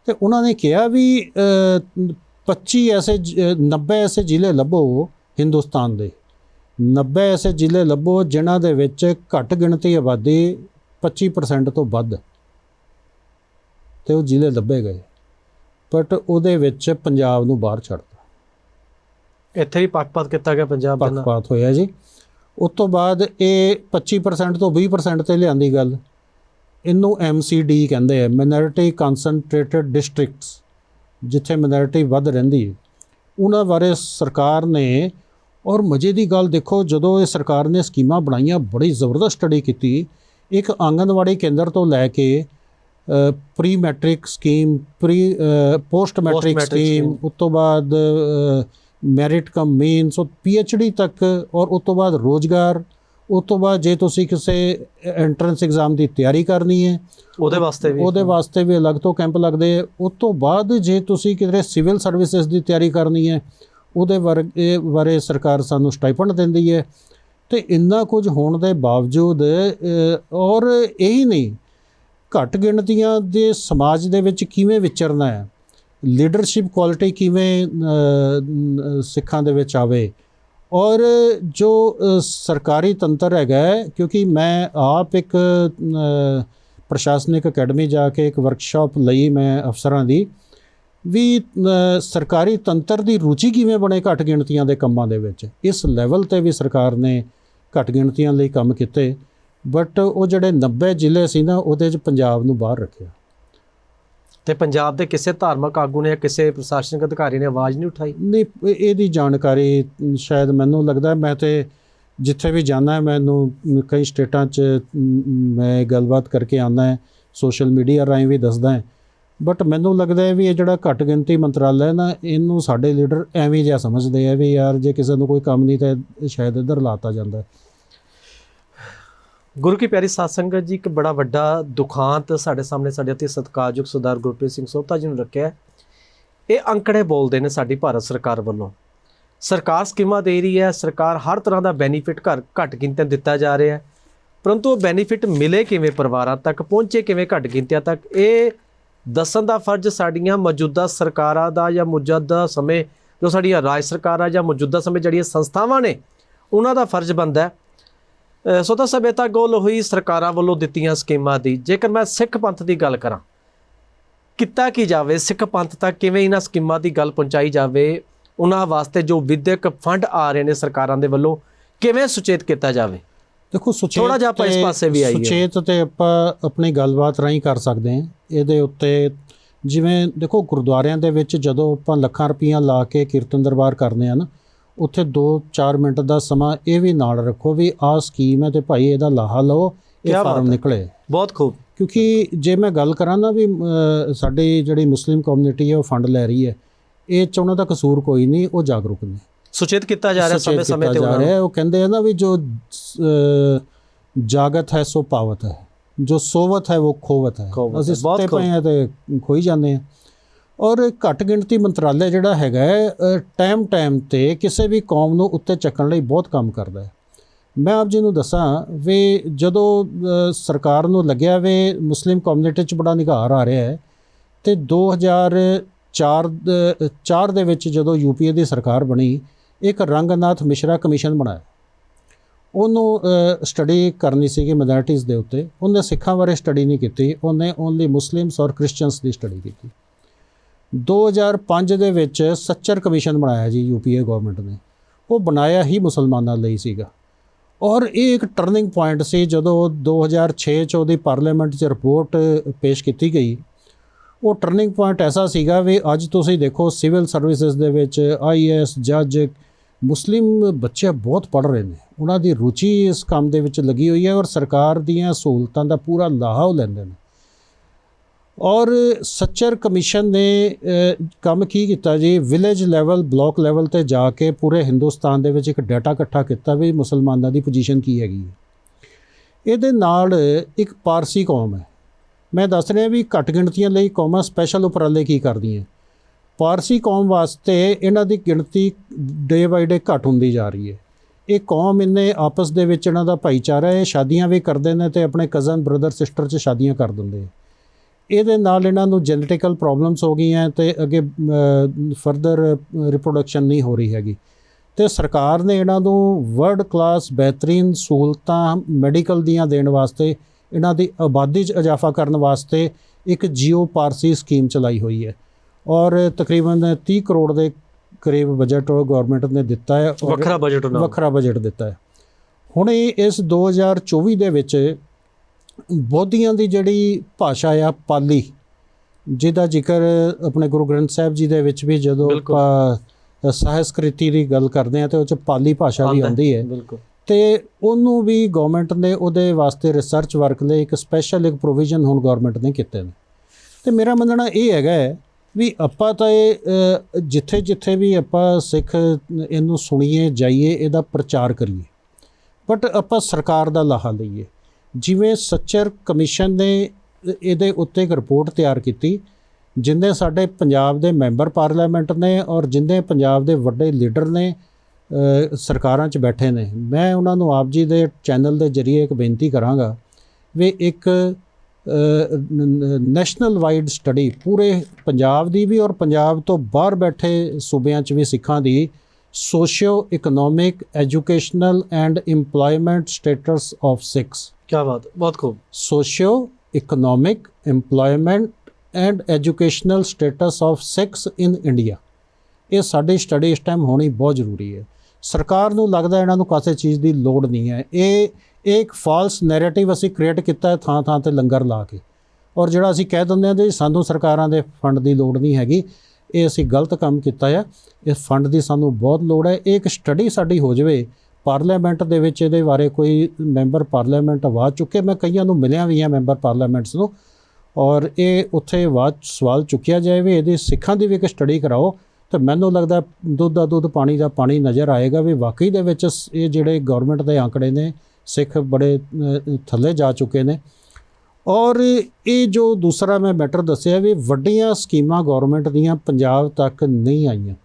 ਤੇ ਉਹਨਾਂ ਨੇ ਕਿਹਾ ਵੀ ਅ, 25 ਐਸੇ ਜ- ਅ, 90 ਐਸੇ ਜ਼ਿਲ੍ਹੇ ਲੱਭੋ ਹਿੰਦੁਸਤਾਨ ਦੇ। 90 ਐਸੇ ਜ਼ਿਲ੍ਹੇ ਲੱਭੋ ਜਿਨ੍ਹਾਂ ਦੇ ਵਿੱਚ ਘੱਟ ਗਿਣਤੀ ਆਬਾਦੀ 25% ਤੋਂ ਵੱਧ ਤੇ ਉਹ ਜ਼ਿਲ੍ਹੇ ਲੱਭੇ ਗਏ। ਬਟ ਉਹਦੇ ਵਿੱਚ ਪੰਜਾਬ ਨੂੰ ਬਾਹਰ ਛੱਡਤਾ। ਇੱਥੇ ਵੀ ਪੱਖਪਾਤ ਕੀਤਾ ਗਿਆ ਪੰਜਾਬ ਦੇ ਨਾਲ। ਪੱਖਪਾਤ ਹੋਇਆ ਜੀ। ਉਸ ਤੋਂ ਬਾਅਦ ਇਹ 25% ਤੋਂ 20% ਤੇ ਲਿਆਂਦੀ ਗੱਲ। ਇਹਨੂੰ MCD ਕਹਿੰਦੇ ਆ ਮਿਨੋਰਿਟੀ ਕਨਸੈਂਟਰੇਟਡ ਡਿਸਟ੍ਰਿਕਟਸ ਜਿੱਥੇ ਮਿਨੋਰਿਟੀ ਵੱਧ ਰਹਿੰਦੀ ਹੈ ਉਹਨਾਂ ਬਾਰੇ ਸਰਕਾਰ ਨੇ ਔਰ ਮਜ਼ੇ ਦੀ ਗੱਲ ਦੇਖੋ ਜਦੋਂ ਇਹ ਸਰਕਾਰ ਨੇ ਸਕੀਮਾਂ ਬਣਾਈਆਂ ਬੜੀ ਜ਼ਬਰਦਸਤ ਸਟੱਡੀ ਕੀਤੀ ਇੱਕ ਆਂਗਨਵਾੜੀ ਕੇਂਦਰ ਤੋਂ ਲੈ ਕੇ pre matric scheme pre post matric scheme. ਉਸ ਤੋਂ ਬਾਅਦ ਮੈਰਿਟ ਕਮ ਮੇਨ ਸੋ ਡੀ ਤੱਕ ਔਰ ਉਸ ਤੋਂ ਬਾਅਦ ਰੋਜ਼ਗਾਰ ਉਸ ਤੋਂ ਬਾਅਦ ਜੇ ਤੁਸੀਂ ਕਿਸੇ ਐਂਟਰੈਂਸ ਐਗਜ਼ਾਮ ਦੀ ਤਿਆਰੀ ਕਰਨੀ ਹੈ ਉਹਦੇ ਵਾਸਤੇ ਵੀ। ਉਹਦੇ ਵਾਸਤੇ ਵੀ ਅਲੱਗ ਤੋਂ ਕੈਂਪ ਲੱਗਦੇ ਆ ਉਸ ਤੋਂ ਬਾਅਦ ਜੇ ਤੁਸੀਂ ਕਿਤੇ ਸਿਵਲ ਸਰਵਿਸਿਜ਼ ਦੀ ਤਿਆਰੀ ਕਰਨੀ ਹੈ ਉਹਦੇ ਵਰਗੇ ਬਾਰੇ ਸਰਕਾਰ ਸਾਨੂੰ ਸਟਾਈਪੈਂਡ ਦਿੰਦੀ ਹੈ। ਤੇ ਇੰਨਾ ਕੁਝ ਹੋਣ ਦੇ ਬਾਵਜੂਦ ਔਰ ਇਹੀ ਨਹੀਂ ਘੱਟ ਗਿਣਤੀਆਂ ਦੇ ਸਮਾਜ ਦੇ ਵਿੱਚ ਕਿਵੇਂ ਵਿਚਰਨਾ ਹੈ? ਲੀਡਰਸ਼ਿਪ ਕੁਆਲਿਟੀ ਕਿਵੇਂ ਸਿੱਖਾਂ ਦੇ ਵਿੱਚ ਆਵੇ? ਔਰ ਜੋ ਸਰਕਾਰੀ ਤੰਤਰ ਹੈਗਾ ਕਿਉਂਕਿ ਮੈਂ ਆਪ ਇੱਕ ਪ੍ਰਸ਼ਾਸਨਿਕ ਅਕੈਡਮੀ ਜਾ ਕੇ ਇੱਕ ਵਰਕਸ਼ਾਪ ਲਈ ਮੈਂ ਅਫਸਰਾਂ ਦੀ, ਵੀ ਸਰਕਾਰੀ ਤੰਤਰ ਦੀ ਰੁਚੀ ਕਿਵੇਂ ਬਣੇ ਘੱਟ ਗਿਣਤੀਆਂ ਦੇ ਕੰਮਾਂ ਦੇ ਵਿੱਚ? ਇਸ ਲੈਵਲ ਤੇ ਵੀ ਸਰਕਾਰ ਨੇ ਘੱਟ ਗਿਣਤੀਆਂ ਲਈ ਕੰਮ ਕੀਤੇ, ਬਟ ਉਹ ਜਿਹੜੇ 90 ਜ਼ਿਲ੍ਹੇ ਸੀ ਨਾ, ਉਹਦੇ 'ਚ ਪੰਜਾਬ ਨੂੰ ਬਾਹਰ ਰੱਖਿਆ। ਤੇ ਪੰਜਾਬ ਦੇ ਕਿਸੇ ਧਾਰਮਿਕ ਆਗੂ ਨੇ ਜਾਂ ਕਿਸੇ ਪ੍ਰਸ਼ਾਸਨਿਕ ਅਧਿਕਾਰੀ ਨੇ ਆਵਾਜ਼ ਨਹੀਂ ਉਠਾਈ? ਨਹੀਂ ਇਹਦੀ ਜਾਣਕਾਰੀ ਸ਼ਾਇਦ ਮੈਨੂੰ ਲੱਗਦਾ ਮੈਂ ਤੇ ਜਿੱਥੇ ਵੀ ਜਾਂਦਾ ਮੈਨੂੰ ਕਈ ਸਟੇਟਾਂ 'ਚ ਮੈਂ ਗੱਲਬਾਤ ਕਰਕੇ ਆਉਂਦਾ ਹੈ। ਸੋਸ਼ਲ ਮੀਡੀਆ ਰਾਹੀਂ ਵੀ ਦੱਸਦਾ ਹੈ। ਬਟ ਮੈਨੂੰ ਲੱਗਦਾ ਹੈ ਵੀ ਇਹ ਜਿਹੜਾ ਘੱਟ ਗਿਣਤੀ ਮੰਤਰਾਲਾ ਹੈ ਨਾ, ਇਹਨੂੰ ਸਾਡੇ ਲੀਡਰ ਐਵੇਂ ਜਿਹਾ ਸਮਝਦੇ ਆ ਵੀ ਯਾਰ ਜੇ ਕਿਸੇ ਨੂੰ ਕੋਈ ਕੰਮ ਨਹੀਂ ਤਾਂ ਸ਼ਾਇਦ ਇੱਧਰ ਲਾਤਾ ਜਾਂਦਾ ਗੁਰੂ ਕੀ ਪਿਆਰੀ ਸਾਧ ਸੰਗਤ ਜੀ, ਇੱਕ ਬੜਾ ਵੱਡਾ ਦੁਖਾਂਤ ਸਾਡੇ ਸਾਹਮਣੇ, ਸਾਡੇ ਅਤੀ ਸਤਿਕਾਰਯੋਗ ਸਰਦਾਰ ਗੁਰਪ੍ਰੀਤ ਸਿੰਘ ਸੋਭਤਾ ਜੀ ਨੂੰ ਰੱਖਿਆ ਇਹ ਅੰਕੜੇ ਬੋਲਦੇ ਨੇ ਸਾਡੀ ਭਾਰਤ ਸਰਕਾਰ ਵੱਲੋਂ। ਸਰਕਾਰ ਸਕੀਮਾਂ ਦੇ ਰਹੀ ਹੈ, ਸਰਕਾਰ ਹਰ ਤਰ੍ਹਾਂ ਦਾ ਬੈਨੀਫਿਟ ਘਰ, ਘੱਟ ਗਿਣਤੀਆਂ ਦਿੱਤਾ ਜਾ ਰਿਹਾ ਹੈ। ਪਰੰਤੂ ਉਹ ਬੈਨੀਫਿਟ ਮਿਲੇ ਕਿਵੇਂ ਪਰਿਵਾਰਾਂ ਤੱਕ, ਪਹੁੰਚੇ ਕਿਵੇਂ ਘੱਟ ਗਿਣਤੀਆਂ ਤੱਕ, ਇਹ ਦੱਸਣ ਦਾ ਫਰਜ਼ ਸਾਡੀਆਂ ਮੌਜੂਦਾ ਸਰਕਾਰਾਂ ਦਾ ਜਾਂ ਮੌਜੂਦਾ ਸਮੇਂ, ਜੋ ਸਾਡੀਆਂ ਰਾਜ ਸਰਕਾਰਾਂ ਜਾਂ ਮੌਜੂਦਾ ਸਮੇਂ ਜਿਹੜੀਆਂ ਸੰਸਥਾਵਾਂ ਨੇ, ਉਹਨਾਂ ਦਾ ਫਰਜ਼ ਬਣਦਾ ਹੈ। ਸੋ ਤਾਂ ਸਭਿਅਤਾ ਗੋਲ ਹੋਈ ਸਰਕਾਰਾਂ ਵੱਲੋਂ ਦਿੱਤੀਆਂ ਸਕੀਮਾਂ ਦੀ। ਜੇਕਰ ਮੈਂ ਸਿੱਖ ਪੰਥ ਦੀ ਗੱਲ ਕਰਾਂ ਕੀਤਾ ਕੀ ਜਾਵੇ? ਸਿੱਖ ਪੰਥ ਤੱਕ ਕਿਵੇਂ ਇਹਨਾਂ ਸਕੀਮਾਂ ਦੀ ਗੱਲ ਪਹੁੰਚਾਈ ਜਾਵੇ? ਉਹਨਾਂ ਵਾਸਤੇ ਜੋ ਵਿਦਿਅਕ ਫੰਡ ਆ ਰਹੇ ਨੇ ਸਰਕਾਰਾਂ ਦੇ ਵੱਲੋਂ ਕਿਵੇਂ ਸੁਚੇਤ ਕੀਤਾ ਜਾਵੇ? ਦੇਖੋ ਸੁਚੇਤ ਥੋੜ੍ਹਾ ਜਿਹਾ ਆਪਾਂ ਇਸ ਪਾਸੇ ਵੀ ਆਈਏ। ਸੁਚੇਤ ਤੇ ਆਪਾਂ ਆਪਣੀ ਗੱਲਬਾਤ ਰਾਹੀਂ ਕਰ ਸਕਦੇ ਹਾਂ। ਇਹਦੇ ਉੱਤੇ ਜਿਵੇਂ ਦੇਖੋ ਗੁਰਦੁਆਰਿਆਂ ਦੇ ਵਿੱਚ ਜਦੋਂ ਆਪਾਂ ਲੱਖਾਂ ਰੁਪਈਆ ਲਾ ਕੇ ਕੀਰਤਨ ਦਰਬਾਰ ਕਰਦੇ ਆ ਨਾ ਉੱਥੇ 2-4 ਮਿੰਟ ਦਾ ਸਮਾਂ ਇਹ ਵੀ ਨਾਲ ਰੱਖੋ ਵੀ ਆਹ ਸਕੀਮ ਹੈ ਤੇ ਭਾਈ ਇਹਦਾ ਲਾਹਾ ਲਓ ਇਹ ਫਾਰਮ। ਨਿਕਲੇ ਬਹੁਤ ਖੂਬ ਕਿਉਂਕਿ ਜੇ ਮੈਂ ਗੱਲ ਕਰਾਂ ਨਾ ਵੀ ਸਾਡੀ ਜਿਹੜੀ ਮੁਸਲਿਮ ਕਮਿਊਨਿਟੀ ਹੈ ਉਹ ਫੰਡ ਲੈ ਰਹੀ ਹੈ ਇਹ ਚ ਉਹਨਾਂ ਦਾ ਕਸੂਰ ਕੋਈ ਨਹੀਂ ਉਹ ਜਾਗਰੂਕ ਨੇ ਸੁਚੇਤ ਕੀਤਾ ਜਾ ਰਿਹਾ ਸਮੇਂ ਸਮੇਂ ਤੇ ਉਹਨਾਂ ਰਿਹਾ ਨੂੰ। ਉਹ ਕਹਿੰਦੇ ਆ ਨਾ ਵੀ ਜੋ ਜਾਗਤ ਹੈ ਸੋ ਪਾਵਤ ਹੈ ਜੋ ਸੋਵਤ ਹੈ ਉਹ ਖੋਵਤ ਹੈ ਅਸੀਂ ਸੁੱਤੇ। ਪਏ ਆ ਤੇ ਖੋਈ ਜਾਂਦੇ ਆ ਔਰ ਘੱਟ ਗਿਣਤੀ ਮੰਤਰਾਲੇ ਜਿਹੜਾ ਹੈਗਾ ਟਾਈਮ ਟਾਈਮ ਤੇ ਕਿਸੇ ਵੀ ਕੌਮ ਨੂੰ ਉੱਤੇ ਚੱਕਣ ਲਈ ਬਹੁਤ ਕੰਮ ਕਰਦਾ ਹੈ। ਮੈਂ ਆਪ ਜੀ ਨੂੰ ਦੱਸਾਂ ਵੀ ਜਦੋਂ ਸਰਕਾਰ ਨੂੰ ਲੱਗਿਆ ਵੀ ਮੁਸਲਿਮ ਕਮਿਊਨਿਟੀ 'ਚ ਬੜਾ ਨਿਗਾਰ ਆ ਰਿਹਾ ਹੈ, ਤੇ 2004 ਦ- ਚਾਰ ਦੇ ਵਿੱਚ ਜਦੋਂ ਯੂਪੀਏ ਦੀ ਸਰਕਾਰ ਬਣੀ, ਇੱਕ ਰੰਗਨਾਥ ਮਿਸ਼ਰਾ ਕਮਿਸ਼ਨ ਬਣਾਇਆ। ਉਹਨੂੰ ਸਟੱਡੀ ਕਰਨੀ ਸੀਗੀ ਮਾਈਨੋਰਿਟੀਜ਼ ਦੇ ਉੱਤੇ। ਉਹਨੇ ਸਿੱਖਾਂ ਬਾਰੇ ਸਟੱਡੀ ਨਹੀਂ ਕੀਤੀ। ਉਹਨੇ ਓਨਲੀ ਮੁਸਲਿਮਸ ਔਰ ਕ੍ਰਿਸਚੀਅਨਸ ਦੀ ਸਟੱਡੀ ਕੀਤੀ। 2005 ਦੇ ਵਿੱਚ ਸੱਚਰ ਕਮਿਸ਼ਨ ਬਣਾਇਆ ਜੀ ਯੂਪੀਏ ਗਵਰਨਮੈਂਟ ਨੇ। ਉਹ ਬਣਾਇਆ ਹੀ ਮੁਸਲਮਾਨਾਂ ਲਈ ਸੀਗਾ। ਔਰ ਇਹ ਇੱਕ ਟਰਨਿੰਗ ਪੁਆਇੰਟ ਸੀ ਜਦੋਂ 2006 ਚ ਉਹਦੀ ਪਾਰਲੀਮੈਂਟ 'ਚ ਰਿਪੋਰਟ ਪੇਸ਼ ਕੀਤੀ ਗਈ। ਉਹ ਟਰਨਿੰਗ ਪੁਆਇੰਟ ਐਸਾ ਸੀਗਾ ਵੀ ਅੱਜ ਤੁਸੀਂ ਦੇਖੋ ਸਿਵਲ ਸਰਵਿਸਿਜ਼ ਦੇ ਵਿੱਚ ਆਈਐਸ ਜੱਜ ਮੁਸਲਿਮ ਬੱਚੇ ਬਹੁਤ ਪੜ੍ਹ ਰਹੇ ਨੇ। ਉਹਨਾਂ ਦੀ ਰੁਚੀ ਇਸ ਕੰਮ ਦੇ ਵਿੱਚ ਲੱਗੀ ਹੋਈ ਹੈ ਔਰ ਸਰਕਾਰ ਦੀਆਂ ਸਹੂਲਤਾਂ ਦਾ ਪੂਰਾ ਲਾਹਾ ਉਹ ਲੈਂਦੇ ਨੇ। ਔਰ ਸੱਚਰ ਕਮਿਸ਼ਨ ਨੇ ਕੰਮ ਕੀ ਕੀਤਾ ਜੀ? ਵਿਲੇਜ ਲੈਵਲ ਬਲਾਕ ਲੈਵਲ ਤੇ ਜਾ ਕੇ ਪੂਰੇ ਹਿੰਦੁਸਤਾਨ ਦੇ ਵਿੱਚ ਇੱਕ ਡਾਟਾ ਇਕੱਠਾ ਕੀਤਾ ਵੀ ਮੁਸਲਮਾਨਾਂ ਦੀ ਪੋਜੀਸ਼ਨ ਕੀ ਹੈਗੀ ਇਹਦੇ ਨਾਲ ਇੱਕ ਪਾਰਸੀ ਕੌਮ ਹੈ। ਮੈਂ ਦੱਸ ਰਿਹਾ ਵੀ ਘੱਟ ਗਿਣਤੀਆਂ ਲਈ ਕੌਮਾਂ ਸਪੈਸ਼ਲ ਉਪਰਾਲੇ ਕੀ ਕਰਦੀਆਂ। ਪਾਰਸੀ ਕੌਮ ਵਾਸਤੇ ਇਹਨਾਂ ਦੀ ਗਿਣਤੀ ਡੇ ਬਾਈ ਡੇ ਘੱਟ ਹੁੰਦੀ ਜਾ ਰਹੀ ਹੈ। ਇਹ ਕੌਮ ਇਹਨੇ ਆਪਸ ਦੇ ਵਿੱਚ ਇਹਨਾਂ ਦਾ ਭਾਈਚਾਰਾ ਹੈ ਇਹ ਸ਼ਾਦੀਆਂ ਵੀ ਕਰਦੇ ਨੇ ਤੇ ਆਪਣੇ ਕਜ਼ਨ ਬ੍ਰਦਰ ਸਿਸਟਰ 'ਚ ਸ਼ਾਦੀਆਂ ਕਰ ਦਿੰਦੇ ਆ। ਇਹਦੇ ਨਾਲ ਇਹਨਾਂ ਨੂੰ ਜੈਨੇਟਿਕਲ ਪ੍ਰੋਬਲਮਸ ਹੋ ਗਈਆਂ ਤੇ ਅੱਗੇ ਫਰਦਰ ਰਿਪਰੋਡਕਸ਼ਨ ਨਹੀਂ ਹੋ ਰਹੀ ਹੈਗੀ। ਤੇ ਸਰਕਾਰ ਨੇ ਇਹਨਾਂ ਨੂੰ ਵਰਲਡ ਕਲਾਸ ਬਿਹਤਰੀਨ ਸਹੂਲਤਾਂ ਮੈਡੀਕਲ ਦੀਆਂ ਦੇਣ ਵਾਸਤੇ ਇਹਨਾਂ ਦੀ ਆਬਾਦੀ 'ਚ ਇਜ਼ਾਫਾ ਕਰਨ ਵਾਸਤੇ ਇੱਕ ਜੀਓ ਪਾਰਸੀ ਸਕੀਮ ਚਲਾਈ ਹੋਈ ਹੈ। ਔਰ ਤਕਰੀਬਨ 30 ਕਰੋੜ ਦੇ ਕਰੀਬ ਬਜਟ ਗਵਰਨਮੈਂਟ ਨੇ ਦਿੱਤਾ ਹੈ ਵੱਖਰਾ ਬਜਟ ਉਹਨਾਂ। ਵੱਖਰਾ ਬਜਟ ਦਿੱਤਾ ਹੈ। ਹੁਣ ਇਹ ਇਸ 2024 ਦੇ ਵਿੱਚ ਬੋਧੀਆਂ ਦੀ ਜਿਹੜੀ ਭਾਸ਼ਾ ਆ ਪਾਲੀ ਜਿਹਦਾ ਜ਼ਿਕਰ ਆਪਣੇ ਗੁਰੂ ਗ੍ਰੰਥ ਸਾਹਿਬ ਜੀ ਦੇ ਵਿੱਚ ਵੀ ਜਦੋਂ। ਆਪਾਂ ਸਾਹਿਸਕ੍ਰਿਤੀ ਦੀ ਗੱਲ ਕਰਦੇ ਆ ਤੇ ਉਹ ਚ ਪਾਲੀ ਭਾਸ਼ਾ ਵੀ ਆਉਂਦਾ ਹੈ। ਬਿਲਕੁਲ ਤੇ ਉਹਨੂੰ ਵੀ ਗਵਰਨਮੈਂਟ ਨੇ ਉਹਦੇ ਵਾਸਤੇ ਰਿਸਰਚ ਵਰਕ ਲਈ ਇੱਕ ਸਪੈਸ਼ਲ ਇੱਕ ਪ੍ਰੋਵੀਜ਼ਨ ਹੁਣ ਗਵਰਨਮੈਂਟ ਨੇ ਕੀਤੇ ਨੇ ਤੇ ਮੇਰਾ ਮੰਨਣਾ ਇਹ ਹੈਗਾ ਵੀ ਆਪਾਂ ਤਾਂ ਇਹ ਜਿੱਥੇ ਜਿੱਥੇ ਵੀ ਆਪਾਂ ਸਿੱਖ ਇਹਨੂੰ ਸੁਣੀਏ ਜਾਈਏ ਇਹਦਾ ਪ੍ਰਚਾਰ ਕਰੀਏ ਬਟ ਆਪਾਂ ਸਰਕਾਰ ਦਾ ਲਾਹਾ ਲਈਏ ਜਿਵੇਂ ਸੱਚਰ ਕਮਿਸ਼ਨ ਨੇ ਇਹਦੇ ਉੱਤੇ ਇੱਕ ਰਿਪੋਰਟ ਤਿਆਰ ਕੀਤੀ, ਜਿੰਨੇ ਸਾਡੇ ਪੰਜਾਬ ਦੇ ਮੈਂਬਰ ਪਾਰਲੀਮੈਂਟ ਨੇ ਔਰ ਜਿੰਨੇ ਪੰਜਾਬ ਦੇ ਵੱਡੇ ਲੀਡਰ ਨੇ ਸਰਕਾਰਾਂ 'ਚ ਬੈਠੇ ਨੇ, ਮੈਂ ਉਹਨਾਂ ਨੂੰ ਆਪ ਜੀ ਦੇ ਚੈਨਲ ਦੇ ਜ਼ਰੀਏ ਇੱਕ ਬੇਨਤੀ ਕਰਾਂਗਾ ਵੀ ਇੱਕ ਨੈਸ਼ਨਲ ਵਾਈਡ ਸਟੱਡੀ ਪੂਰੇ ਪੰਜਾਬ ਦੀ ਵੀ ਔਰ ਪੰਜਾਬ ਤੋਂ ਬਾਹਰ ਬੈਠੇ ਸੂਬਿਆਂ 'ਚ ਵੀ ਸਿੱਖਾਂ ਦੀ socio economic educational and EMPLOYMENT status of Sikhs ਕੀ ਬਾਤ ਬਹੁਤ ਖੂਬ socio economic EMPLOYMENT and educational status of Sikhs in India ਇਹ ਸਾਡੀ ਸਟੱਡੀ ਇਸ ਟਾਈਮ ਹੋਣੀ ਬਹੁਤ ਜ਼ਰੂਰੀ ਹੈ। ਸਰਕਾਰ ਨੂੰ ਲੱਗਦਾ ਇਹਨਾਂ ਨੂੰ ਕਾਸੇ ਚੀਜ਼ ਦੀ ਲੋੜ ਨਹੀਂ ਹੈ। ਇਹ ਇਹ ਇੱਕ ਫਾਲਸ ਨੈਰੇਟਿਵ ਅਸੀਂ ਕ੍ਰੀਏਟ ਕੀਤਾ ਹੈ ਥਾਂ ਥਾਂ ਤੇ ਲੰਗਰ ਲਾ ਕੇ। ਔਰ ਜਿਹੜਾ ਅਸੀਂ ਕਹਿ ਦਿੰਦੇ ਹਾਂ ਜੀ ਸਾਨੂੰ ਸਰਕਾਰਾਂ ਦੇ ਫੰਡ ਦੀ ਲੋੜ ਨਹੀਂ ਹੈਗੀ। ਇਹ ਅਸੀਂ ਗਲਤ ਕੰਮ ਕੀਤਾ ਆ। ਇਸ ਫੰਡ ਦੀ ਸਾਨੂੰ ਬਹੁਤ ਲੋੜ ਹੈ। ਇਹ ਇੱਕ ਸਟੱਡੀ ਸਾਡੀ ਹੋ ਜਾਵੇ। ਪਾਰਲੀਮੈਂਟ ਦੇ ਵਿੱਚ ਇਹਦੇ ਬਾਰੇ ਕੋਈ ਮੈਂਬਰ ਪਾਰਲੀਮੈਂਟ ਆਵਾਜ਼ ਚੁੱਕੇ। ਮੈਂ ਕਈਆਂ ਨੂੰ ਮਿਲਿਆ ਵੀ ਹਾਂ ਮੈਂਬਰ ਪਾਰਲੀਮੈਂਟਸ ਨੂੰ। ਔਰ ਇਹ ਉੱਥੇ ਆਵਾਜ਼, ਸਵਾਲ ਚੁੱਕਿਆ ਜਾਵੇ। ਵੀ ਇਹਦੀ ਸਿੱਖਾਂ ਦੀ ਵੀ ਇੱਕ ਸਟੱਡੀ ਕਰਾਓ। ਤੇ ਮੈਨੂੰ ਲੱਗਦਾ ਦੁੱਧ ਦਾ ਦੁੱਧ, ਪਾਣੀ ਦਾ ਪਾਣੀ ਨਜ਼ਰ ਆਏਗਾ ਵੀ ਵਾਕਈ ਦੇ ਵਿੱਚ ਸ- ਇਹ ਜਿਹੜੇ ਗਵਰਨਮੈਂਟ ਦੇ ਆંકੜੇ ਨੇ, ਸਿੱਖ ਬੜੇ ਥੱਲੇ ਜਾ ਚੁੱਕੇ ਨੇ। ਔਰ ਇਹ ਜੋ ਦੂਸਰਾ ਮੈਂ ਮੈਟਰ ਦੱਸਿਆ ਵੀ ਵੱਡੀਆਂ ਸਕੀਮਾਂ ਗਵਰਨਮੈਂਟ ਦੀਆਂ ਪੰਜਾਬ ਤੱਕ ਨਹੀਂ ਆਈਆਂ।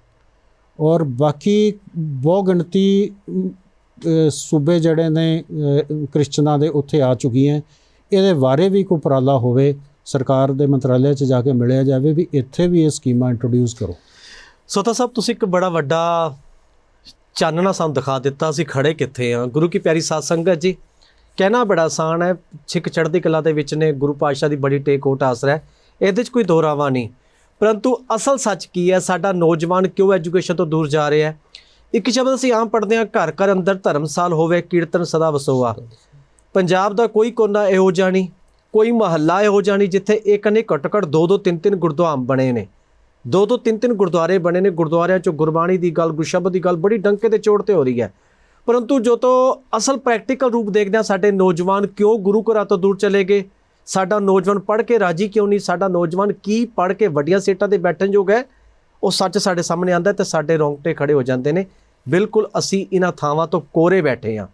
ਔਰ ਬਾਕੀ ਬਹੁ ਗਿਣਤੀ ਸੂਬੇ ਜਿਹੜੇ ਨੇ ਕ੍ਰਿਸਚਨਾਂ ਦੇ ਉੱਥੇ ਆ ਚੁੱਕੀਆਂ। ਇਹਦੇ ਬਾਰੇ ਵੀ ਕੋਈ ਉਪਰਾਲਾ ਹੋਵੇ, ਸਰਕਾਰ ਦੇ ਮੰਤਰਾਲੇ 'ਚ ਜਾ ਕੇ ਮਿਲਿਆ ਜਾਵੇ ਵੀ ਇੱਥੇ ਵੀ ਇਹ ਸਕੀਮਾਂ ਇੰਟਰੋਡਿਊਸ ਕਰੋ। ਸੋਤਾ ਸਾਹਿਬ, ਤੁਸੀਂ ਇੱਕ ਬੜਾ ਵੱਡਾ ਚਾਨਣਾ ਸਾਨੂੰ ਦਿਖਾ ਦਿੱਤਾ ਅਸੀਂ ਖੜੇ ਕਿੱਥੇ ਆ? ਗੁਰੂ ਕੀ ਪਿਆਰੀ ਸਾਧ ਸੰਗਤ ਜੀ। ਕਹਿਣਾ ਬੜਾ ਆਸਾਨ ਹੈ ਛਿਕ ਚੜ੍ਹਦੀ ਕਲਾ ਦੇ ਵਿੱਚ ਨੇ ਗੁਰੂ ਪਾਤਸ਼ਾਹ ਦੀ ਬੜੀ ਟੇਕੋਟ ਆਸਰਾ ਹੈ, ਇਹਦੇ 'ਚ ਕੋਈ ਦੋਰਾਵਾ ਨਹੀਂ। ਪਰੰਤੂ ਅਸਲ ਸੱਚ ਕੀ ਹੈ, ਸਾਡਾ ਨੌਜਵਾਨ ਕਿਉਂ ਐਜੂਕੇਸ਼ਨ ਤੋਂ ਦੂਰ ਜਾ ਰਿਹਾ ਹੈ? ਇੱਕ ਸ਼ਬਦ ਅਸੀਂ ਆਮ ਪੜ੍ਹਦੇ ਹਾਂ, ਘਰ ਘਰ ਅੰਦਰ ਧਰਮਸਾਲ ਹੋਵੇ, ਕੀਰਤਨ ਸਦਾ ਵਸੋਆ। ਪੰਜਾਬ ਦਾ ਕੋਈ ਕੋਨਾ ਇਹੋ ਜਿਹਾ ਨਹੀਂ, ਕੋਈ ਮਹੱਲਾ ਇਹੋ ਜਿਹਾ ਨਹੀਂ, ਜਿੱਥੇ ਇੱਕ ਨੇ ਘੱਟੋ ਘੱਟ ਦੋ ਦੋ ਤਿੰਨ ਤਿੰਨ ਗੁਰਦੁਆਰੇ ਬਣੇ ਨੇ। ਦੋ ਦੋ ਤਿੰਨ ਤਿੰਨ ਗੁਰਦੁਆਰੇ ਬਣੇ ਨੇ, ਗੁਰਦੁਆਰਿਆਂ 'ਚ ਗੁਰਬਾਣੀ ਦੀ ਗੱਲ, ਗੁਰਸ਼ਬਦ ਦੀ ਗੱਲ, ਬੜੀ ਡੰਕੇ ਤੇ ਚੋੜ ਤੇ ਹੋ ਰਹੀ ਹੈ। ਪਰੰਤੂ ਜੋ ਤੋਂ ਅਸਲ ਪ੍ਰੈਕਟੀਕਲ ਰੂਪ ਦੇਖਦੇ ਹਾਂ, ਸਾਡੇ ਨੌਜਵਾਨ ਕਿਉਂ ਗੁਰੂ ਘਰਾਂ ਤੋਂ ਦੂਰ ਚਲੇ ਗਏ? ਸਾਡਾ ਨੌਜਵਾਨ ਪੜ੍ਹ ਕੇ ਰਾਜੀ ਕਿਉਂ ਨਹੀਂ? ਸਾਡਾ ਨੌਜਵਾਨ ਕੀ ਪੜ੍ਹ ਕੇ ਵੱਡੀਆਂ ਸੀਟਾਂ ਤੇ ਬੈਠਣ ਯੋਗ ਹੈ? ਉਹ ਸੱਚ ਸਾਡੇ ਸਾਹਮਣੇ ਆਂਦਾ ਤੇ ਸਾਡੇ ਰੋਂਗਟੇ ਖੜੇ ਹੋ ਜਾਂਦੇ ਨੇ। ਬਿਲਕੁਲ ਅਸੀਂ ਇਹਨਾਂ ਥਾਵਾਂ ਤੋਂ ਕੋਰੇ ਬੈਠੇ ਹਾਂ।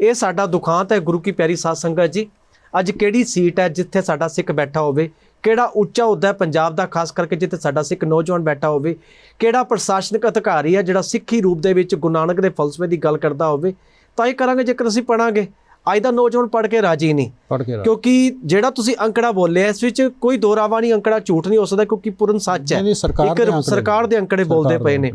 ਇਹ ਸਾਡਾ ਦੁਖਾਂਤ ਹੈ ਗੁਰੂ ਕੀ ਪਿਆਰੀ ਸਾਧ ਸੰਗਤ ਜੀ। ਅੱਜ ਕਿਹੜੀ ਸੀਟ ਹੈ ਜਿੱਥੇ ਸਾਡਾ ਸਿੱਖ ਬੈਠਾ ਹੋਵੇ? ਕਿਹੜਾ ਉੱਚਾ ਅਹੁਦਾ ਹੈ ਪੰਜਾਬ ਦਾ ਖਾਸ ਕਰਕੇ ਜਿੱਥੇ ਸਾਡਾ ਸਿੱਖ ਨੌਜਵਾਨ ਬੈਠਾ ਹੋਵੇ? ਕਿਹੜਾ ਪ੍ਰਸ਼ਾਸਨਿਕ ਅਧਿਕਾਰੀ ਹੈ ਜਿਹੜਾ ਸਿੱਖੀ ਰੂਪ ਦੇ ਵਿੱਚ ਗੁਰੂ ਨਾਨਕ ਦੇ ਫਲਸਫੇ ਦੀ ਗੱਲ ਕਰਦਾ ਹੋਵੇ? ਤਾਂ ਇਹ ਕਰਾਂਗੇ ਜੇਕਰ ਅਸੀਂ ਪੜਾਂਗੇ ਅੱਜ ਦਾ ਨੌਜਵਾਨ ਪੜ ਕੇ ਰਾਜੀ ਨਹੀਂ। ਪੜ ਕੇ ਰੱਖ ਕਿਉਂਕਿ ਜਿਹੜਾ ਤੁਸੀਂ ਅੰਕੜਾ ਬੋਲਿਆ ਇਸ ਵਿੱਚ ਕੋਈ ਦੋਰਾਵਾ ਨਹੀਂ ਅੰਕੜਾ ਝੂਠ ਨਹੀਂ ਹੋ ਸਕਦਾ ਕਿਉਂਕਿ ਪੂਰਨ ਸੱਚ ਹੈ। ਸਰਕਾਰ ਇੱਕ ਦੇ ਅੰਕੜੇ ਸਰਕਾਰ ਦੇ ਅੰਕੜੇ ਬੋਲਦੇ ਪਏ ਨੇ।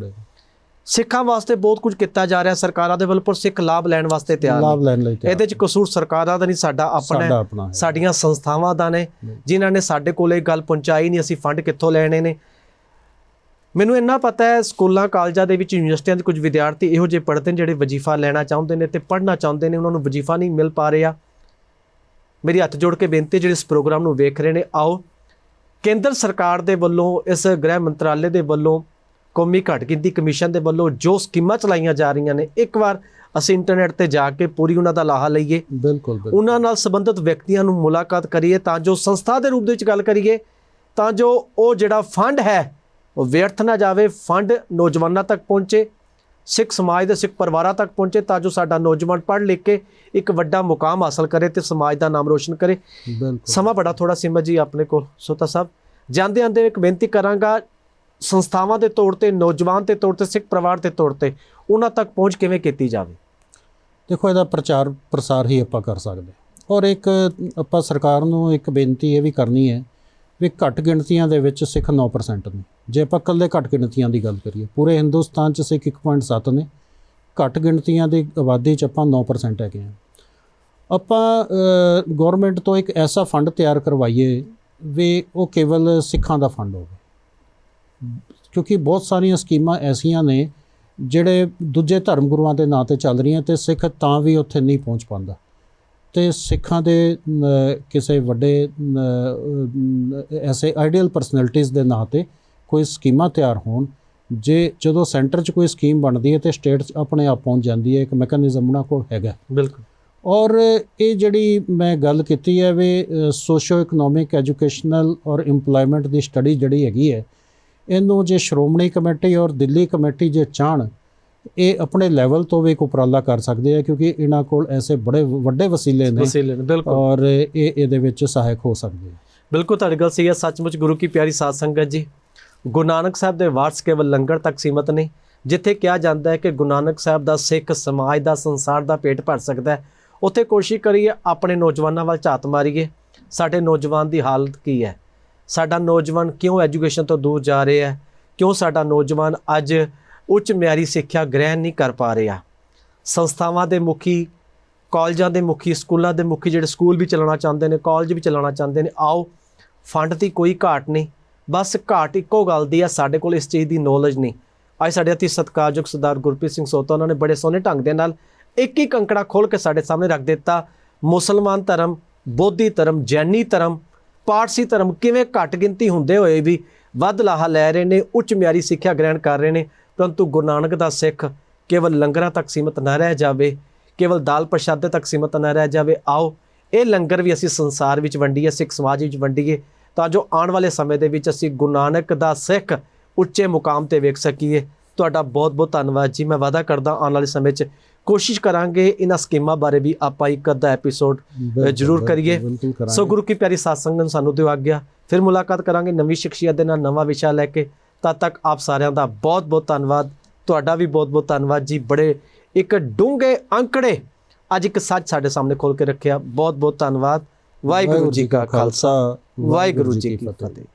ਸਿੱਖਾਂ ਵਾਸਤੇ ਬਹੁਤ ਕੁਝ ਕੀਤਾ ਜਾ ਰਿਹਾ ਸਰਕਾਰਾਂ ਦੇ ਵੱਲੋਂ ਪਰ ਸਿੱਖ ਲਾਭ ਲੈਣ ਵਾਸਤੇ ਤਿਆਰ ਲਾਭ ਲੈਣ ਲਈ ਤਿਆਰ ਇਹਦੇ 'ਚ ਕਸੂਰ ਸਰਕਾਰਾਂ ਦਾ ਨਹੀਂ ਸਾਡਾ ਆਪਣਾ ਸਾਡੀਆਂ ਸੰਸਥਾਵਾਂ ਦਾ ਨੇ ਜਿਨ੍ਹਾਂ ਨੇ ਸਾਡੇ ਕੋਲੇ ਗੱਲ ਪਹੁੰਚਾਈ ਨਹੀਂ ਅਸੀਂ ਫੰਡ ਕਿੱਥੋਂ ਲੈਣੇ ਨੇ। ਮੈਨੂੰ ਇੰਨਾ ਪਤਾ ਹੈ ਸਕੂਲਾਂ ਕਾਲਜਾਂ ਦੇ ਵਿੱਚ ਯੂਨੀਵਰਸਿਟੀਆਂ ਦੇ ਕੁਝ ਵਿਦਿਆਰਥੀ ਇਹੋ ਜਿਹੇ ਪੜ੍ਹਦੇ ਨੇ ਜਿਹੜੇ ਵਜ਼ੀਫਾ ਲੈਣਾ ਚਾਹੁੰਦੇ ਨੇ ਤੇ ਪੜ੍ਹਨਾ ਚਾਹੁੰਦੇ ਨੇ ਉਹਨਾਂ ਨੂੰ ਵਜ਼ੀਫਾ ਨਹੀਂ ਮਿਲ ਪਾ ਰਿਹਾ। ਮੇਰੀ ਹੱਥ ਜੋੜ ਕੇ ਬੇਨਤੀ ਜਿਹੜੇ ਇਸ ਪ੍ਰੋਗਰਾਮ ਨੂੰ ਵੇਖ ਰਹੇ ਨੇ ਆਓ। ਕੇਂਦਰ ਸਰਕਾਰ ਦੇ ਵੱਲੋਂ ਇਸ ਗ੍ਰਹਿ ਮੰਤਰਾਲੇ ਦੇ ਵੱਲੋਂ ਕੌਮੀ ਘੱਟ ਗਿਣਤੀ ਕਮਿਸ਼ਨ ਦੇ ਵੱਲੋਂ ਜੋ ਸਕੀਮਾਂ ਚਲਾਈਆਂ ਜਾ ਰਹੀਆਂ ਨੇ ਇੱਕ ਵਾਰ ਅਸੀਂ ਇੰਟਰਨੈਟ ਤੇ ਜਾ ਕੇ ਪੂਰੀ ਉਹਨਾਂ ਦਾ ਲਾਹਾ ਲਈਏ। ਬਿਲਕੁਲ ਬਿਲਕੁਲ। ਉਹਨਾਂ ਨਾਲ ਸੰਬੰਧਿਤ ਵਿਅਕਤੀਆਂ ਨੂੰ ਮੁਲਾਕਾਤ ਕਰੀਏ ਤਾਂ ਜੋ ਸੰਸਥਾ ਦੇ ਰੂਪ ਦੇ ਵਿੱਚ ਗੱਲ ਕਰੀਏ ਤਾਂ ਜੋ ਉਹ ਜਿਹੜਾ ਫੰਡ ਹੈ ਉਹ ਵਿਅਰਥ ਨਾ ਜਾਵੇ ਫੰਡ ਨੌਜਵਾਨਾਂ ਤੱਕ ਪਹੁੰਚੇ ਸਿੱਖ ਸਮਾਜ ਦੇ ਸਿੱਖ ਪਰਿਵਾਰਾਂ ਤੱਕ ਪਹੁੰਚੇ ਤਾਂ ਜੋ ਸਾਡਾ ਨੌਜਵਾਨ ਪੜ੍ਹ ਲਿਖ ਕੇ ਇੱਕ ਵੱਡਾ ਮੁਕਾਮ ਹਾਸਲ ਕਰੇ ਤੇ ਸਮਾਜ ਦਾ ਨਾਮ ਰੋਸ਼ਨ ਕਰੇ। ਬਿਲਕੁਲ। ਸਮਾਂ ਬੜਾ ਥੋੜਾ ਸਿਮਤ ਜੀ ਆਪਣੇ ਕੋਲ। ਸੋਤਾ ਸਾਹਿਬ ਜਾਂਦੇ ਆਂਦੇ ਇੱਕ ਬੇਨਤੀ ਕਰਾਂਗਾ ਸੰਸਥਾਵਾਂ ਦੇ ਤੌਰ ਤੇ, ਨੌਜਵਾਨ ਦੇ ਤੌਰ ਤੇ, ਸਿੱਖ ਪਰਿਵਾਰ ਦੇ ਤੌਰ ਤੇ ਉਹਨਾਂ ਤੱਕ ਪਹੁੰਚ ਕਿਵੇਂ ਕੀਤੀ ਜਾਵੇ? ਦੇਖੋ, ਇਹਦਾ ਪ੍ਰਚਾਰ ਪ੍ਰਸਾਰ ਹੀ ਆਪਾਂ ਕਰ ਸਕਦੇ ਔਰ ਇੱਕ ਆਪਾਂ ਸਰਕਾਰ ਨੂੰ ਇੱਕ ਬੇਨਤੀ ਇਹ ਵੀ ਕਰਨੀ ਹੈ ਵੀ ਘੱਟ ਗਿਣਤੀਆਂ ਦੇ ਵਿੱਚ ਸਿੱਖ 9% ਨੇ। ਜੇ ਆਪਾਂ ਇਕੱਲੇ ਘੱਟ ਗਿਣਤੀਆਂ ਦੀ ਗੱਲ ਕਰੀਏ, ਪੂਰੇ ਹਿੰਦੁਸਤਾਨ 'ਚ ਸਿੱਖ 1.7 ਨੇ, ਘੱਟ ਗਿਣਤੀਆਂ ਦੀ ਆਬਾਦੀ 'ਚ ਆਪਾਂ 9% ਹੈਗੇ ਆ ਆਪਾਂ ਗਵਰਨਮੈਂਟ ਤੋਂ ਇੱਕ ਐਸਾ ਫੰਡ ਤਿਆਰ ਕਰਵਾਈਏ ਵੀ ਉਹ ਕੇਵਲ ਸਿੱਖਾਂ ਦਾ ਫੰਡ ਹੋਵੇ। ਕਿਉਂਕਿ ਬਹੁਤ ਸਾਰੀਆਂ ਸਕੀਮਾਂ ਐਸੀਆਂ ਨੇ ਜਿਹੜੇ ਦੂਜੇ ਧਰਮ ਗੁਰੂਆਂ ਦੇ ਨਾਂ ਤੇ ਚੱਲ ਰਹੀਆਂ ਤੇ ਸਿੱਖ ਤਾਂ ਵੀ ਉੱਥੇ ਨਹੀਂ ਪਹੁੰਚ ਪਾਉਂਦਾ। ਤੇ ਸਿੱਖਾਂ ਦੇ ਕਿਸੇ ਵੱਡੇ ਐਸੇ ਆਈਡੀਅਲ ਪਰਸਨੈਲਿਟੀਜ਼ ਦੇ ਨਾਂ ਤੇ ਕੋਈ ਸਕੀਮਾਂ ਤਿਆਰ ਹੋਣ ਜੇ ਜਦੋਂ ਸੈਂਟਰ 'ਚ ਕੋਈ ਸਕੀਮ ਬਣਦੀ ਹੈ ਤੇ ਸਟੇਟ 'ਚ ਆਪਣੇ ਆਪ ਪਹੁੰਚ ਜਾਂਦੀ ਹੈ ਇੱਕ ਮੈਕੈਨਿਜ਼ਮ ਉਹਨਾਂ ਕੋਲ ਹੈਗਾ। ਬਿਲਕੁਲ। ਔਰ ਇਹ ਜਿਹੜੀ ਮੈਂ ਗੱਲ ਕੀਤੀ ਹੈ ਵੀ ਸੋਸ਼ੋ ਇਕਨੋਮਿਕ ਐਜੂਕੇਸ਼ਨਲ ਔਰ EMPLOYMENT ਦੀ ਸਟੱਡੀ ਜਿਹੜੀ ਹੈਗੀ ਹੈ ਇਹਨੂੰ ਜੇ ਸ਼੍ਰੋਮਣੀ ਕਮੇਟੀ ਔਰ ਦਿੱਲੀ ਕਮੇਟੀ ਜੇ ਚਾਹਣ ਇਹ ਆਪਣੇ ਲੈਵਲ ਤੋਂ ਵੀ ਇੱਕ ਉਪਰਾਲਾ ਕਰ ਸਕਦੇ ਆ ਕਿਉਂਕਿ ਇਹਨਾਂ ਕੋਲ ਐਸੇ ਬੜੇ ਵੱਡੇ ਵਸੀਲੇ ਨੇ ਵਸੀਲੇ ਨੇ ਬਿਲਕੁਲ। ਔਰ ਇਹ ਇਹਦੇ ਵਿੱਚ ਸਹਾਇਕ ਹੋ ਸਕਦੇ ਆ। ਬਿਲਕੁਲ ਤੁਹਾਡੀ ਗੱਲ ਸਹੀ ਹੈ। ਸੱਚਮੁੱਚ ਗੁਰੂ ਕੀ ਪਿਆਰੀ ਸਾਧ ਸੰਗਤ ਜੀ ਗੁਰੂ ਨਾਨਕ ਸਾਹਿਬ ਦੇ ਵਾਰਸ ਕੇਵਲ ਲੰਗਰ ਤੱਕ ਸੀਮਤ ਨਹੀਂ ਜਿੱਥੇ ਕਿਹਾ ਜਾਂਦਾ ਹੈ ਕਿ ਗੁਰੂ ਨਾਨਕ ਸਾਹਿਬ ਦਾ ਸਿੱਖ ਸਮਾਜ ਦਾ ਸੰਸਾਰ ਦਾ ਪੇਟ ਭਰ ਸਕਦਾ ਹੈ। ਉੱਥੇ ਕੋਸ਼ਿਸ਼ ਕਰੀਏ ਆਪਣੇ ਨੌਜਵਾਨਾਂ ਵੱਲ ਝਾਤ ਮਾਰੀਏ। ਸਾਡੇ ਨੌਜਵਾਨ ਦੀ ਹਾਲਤ ਕੀ ਹੈ? ਸਾਡਾ ਨੌਜਵਾਨ ਕਿਉਂ ਐਜੂਕੇਸ਼ਨ ਤੋਂ ਦੂਰ ਜਾ ਰਿਹਾ ਹੈ? ਕਿਉਂ ਸਾਡਾ ਨੌਜਵਾਨ ਅੱਜ ਉੱਚ ਮਿਆਰੀ ਸਿੱਖਿਆ ਗ੍ਰਹਿਣ ਨਹੀਂ ਕਰ ਪਾ ਰਿਹਾ? ਸੰਸਥਾਵਾਂ ਦੇ ਮੁਖੀ, ਕਾਲਜਾਂ ਦੇ ਮੁਖੀ, ਸਕੂਲਾਂ ਦੇ ਮੁਖੀ ਜਿਹੜੇ ਸਕੂਲ ਵੀ ਚਲਾਉਣਾ ਚਾਹੁੰਦੇ ਨੇ, ਕਾਲਜ ਵੀ ਚਲਾਉਣਾ ਚਾਹੁੰਦੇ ਨੇ, ਆਓ, ਫੰਡ ਦੀ ਕੋਈ ਘਾਟ ਨਹੀਂ। ਬਸ ਘਾਟ ਇੱਕੋ ਗੱਲ ਦੀ ਆ, ਸਾਡੇ ਕੋਲ ਇਸ ਚੀਜ਼ ਦੀ ਨੌਲੇਜ ਨਹੀਂ। ਅੱਜ ਸਾਡੇ ਅਤੀ ਸਤਿਕਾਰਯੋਗ ਸਰਦਾਰ ਗੁਰਪ੍ਰੀਤ ਸਿੰਘ ਸੋਤਾ ਉਹਨਾਂ ਨੇ ਬੜੇ ਸੋਹਣੇ ਢੰਗ ਦੇ ਨਾਲ ਇੱਕ ਹੀ ਅੰਕੜਾ ਖੋਲ ਕੇ ਸਾਡੇ ਸਾਹਮਣੇ ਰੱਖ ਦਿੱਤਾ। ਮੁਸਲਮਾਨ ਧਰਮ, ਬੋਧੀ ਧਰਮ, ਜੈਨੀ ਧਰਮ ਪਾਰਸੀ ਧਰਮ ਕਿਵੇਂ ਘੱਟ ਗਿਣਤੀ ਹੁੰਦੇ ਹੋਏ ਵੀ ਵੱਧ ਲਾਹਾ ਲੈ ਰਹੇ ਨੇ, ਉੱਚ ਮਿਆਰੀ ਸਿੱਖਿਆ ਗ੍ਰਹਿਣ ਕਰ ਰਹੇ ਨੇ, ਪਰੰਤੂ ਗੁਰੂ ਨਾਨਕ ਦਾ ਸਿੱਖ ਕੇਵਲ ਲੰਗਰਾਂ ਤੱਕ ਸੀਮਤ ਨਾ ਰਹਿ ਜਾਵੇ, ਕੇਵਲ ਦਾਲ ਪ੍ਰਸ਼ਾਦੇ ਤੱਕ ਸੀਮਤ ਨਾ ਰਹਿ ਜਾਵੇ, ਆਓ ਇਹ ਲੰਗਰ ਵੀ ਅਸੀਂ ਸੰਸਾਰ ਵਿੱਚ ਵੰਡੀਏ, ਸਿੱਖ ਸਮਾਜ ਵਿੱਚ ਵੰਡੀਏ, ਤਾਂ ਜੋ ਆਉਣ ਵਾਲੇ ਸਮੇਂ ਦੇ ਵਿੱਚ ਅਸੀਂ ਗੁਰੂ ਨਾਨਕ ਦਾ ਸਿੱਖ ਉੱਚੇ ਮੁਕਾਮ ਤੇ ਵੇਖ ਸਕੀਏ। ਤੁਹਾਡਾ ਬਹੁਤ ਬਹੁਤ ਧੰਨਵਾਦ ਜੀ। ਮੈਂ ਵਾਅਦਾ ਕਰਦਾ, ਆਉਣ ਵਾਲੇ ਸਮੇਂ 'ਚ ਕੋਸ਼ਿਸ਼ ਕਰਾਂਗੇ ਇਹਨਾਂ ਸਕੀਮਾਂ ਬਾਰੇ ਵੀ ਆਪਾਂ ਇੱਕ ਅੱਧਾ ਐਪੀਸੋਡ ਜ਼ਰੂਰ ਕਰੀਏ। ਸੋ ਗੁਰੂ ਕੀ ਪਿਆਰੀ ਸਾਧ ਸੰਗਤ ਸਾਨੂੰ ਦਿਓ ਆਗਿਆ। ਫਿਰ ਮੁਲਾਕਾਤ ਕਰਾਂਗੇ ਨਵੀਂ ਸ਼ਖਸੀਅਤ ਦੇ ਨਾਲ ਨਵਾਂ ਵਿਸ਼ਾ ਲੈ ਕੇ। ਤਦ ਤੱਕ ਆਪ ਸਾਰਿਆਂ ਦਾ ਬਹੁਤ ਬਹੁਤ ਧੰਨਵਾਦ। ਤੁਹਾਡਾ ਵੀ ਬਹੁਤ ਬਹੁਤ ਧੰਨਵਾਦ ਜੀ। ਬੜੇ ਇੱਕ ਡੂੰਘੇ ਅੰਕੜੇ ਅੱਜ ਇੱਕ ਸੱਚ ਸਾਡੇ ਸਾਹਮਣੇ ਖੋਲ ਕੇ ਰੱਖਿਆ। ਬਹੁਤ ਬਹੁਤ ਧੰਨਵਾਦ। ਵਾਹਿਗੁਰੂ ਜੀ ਕਾ ਖਾਲਸਾ। ਵਾਹਿਗੁਰੂ ਜੀ ਕੀ ਫਤਿਹ।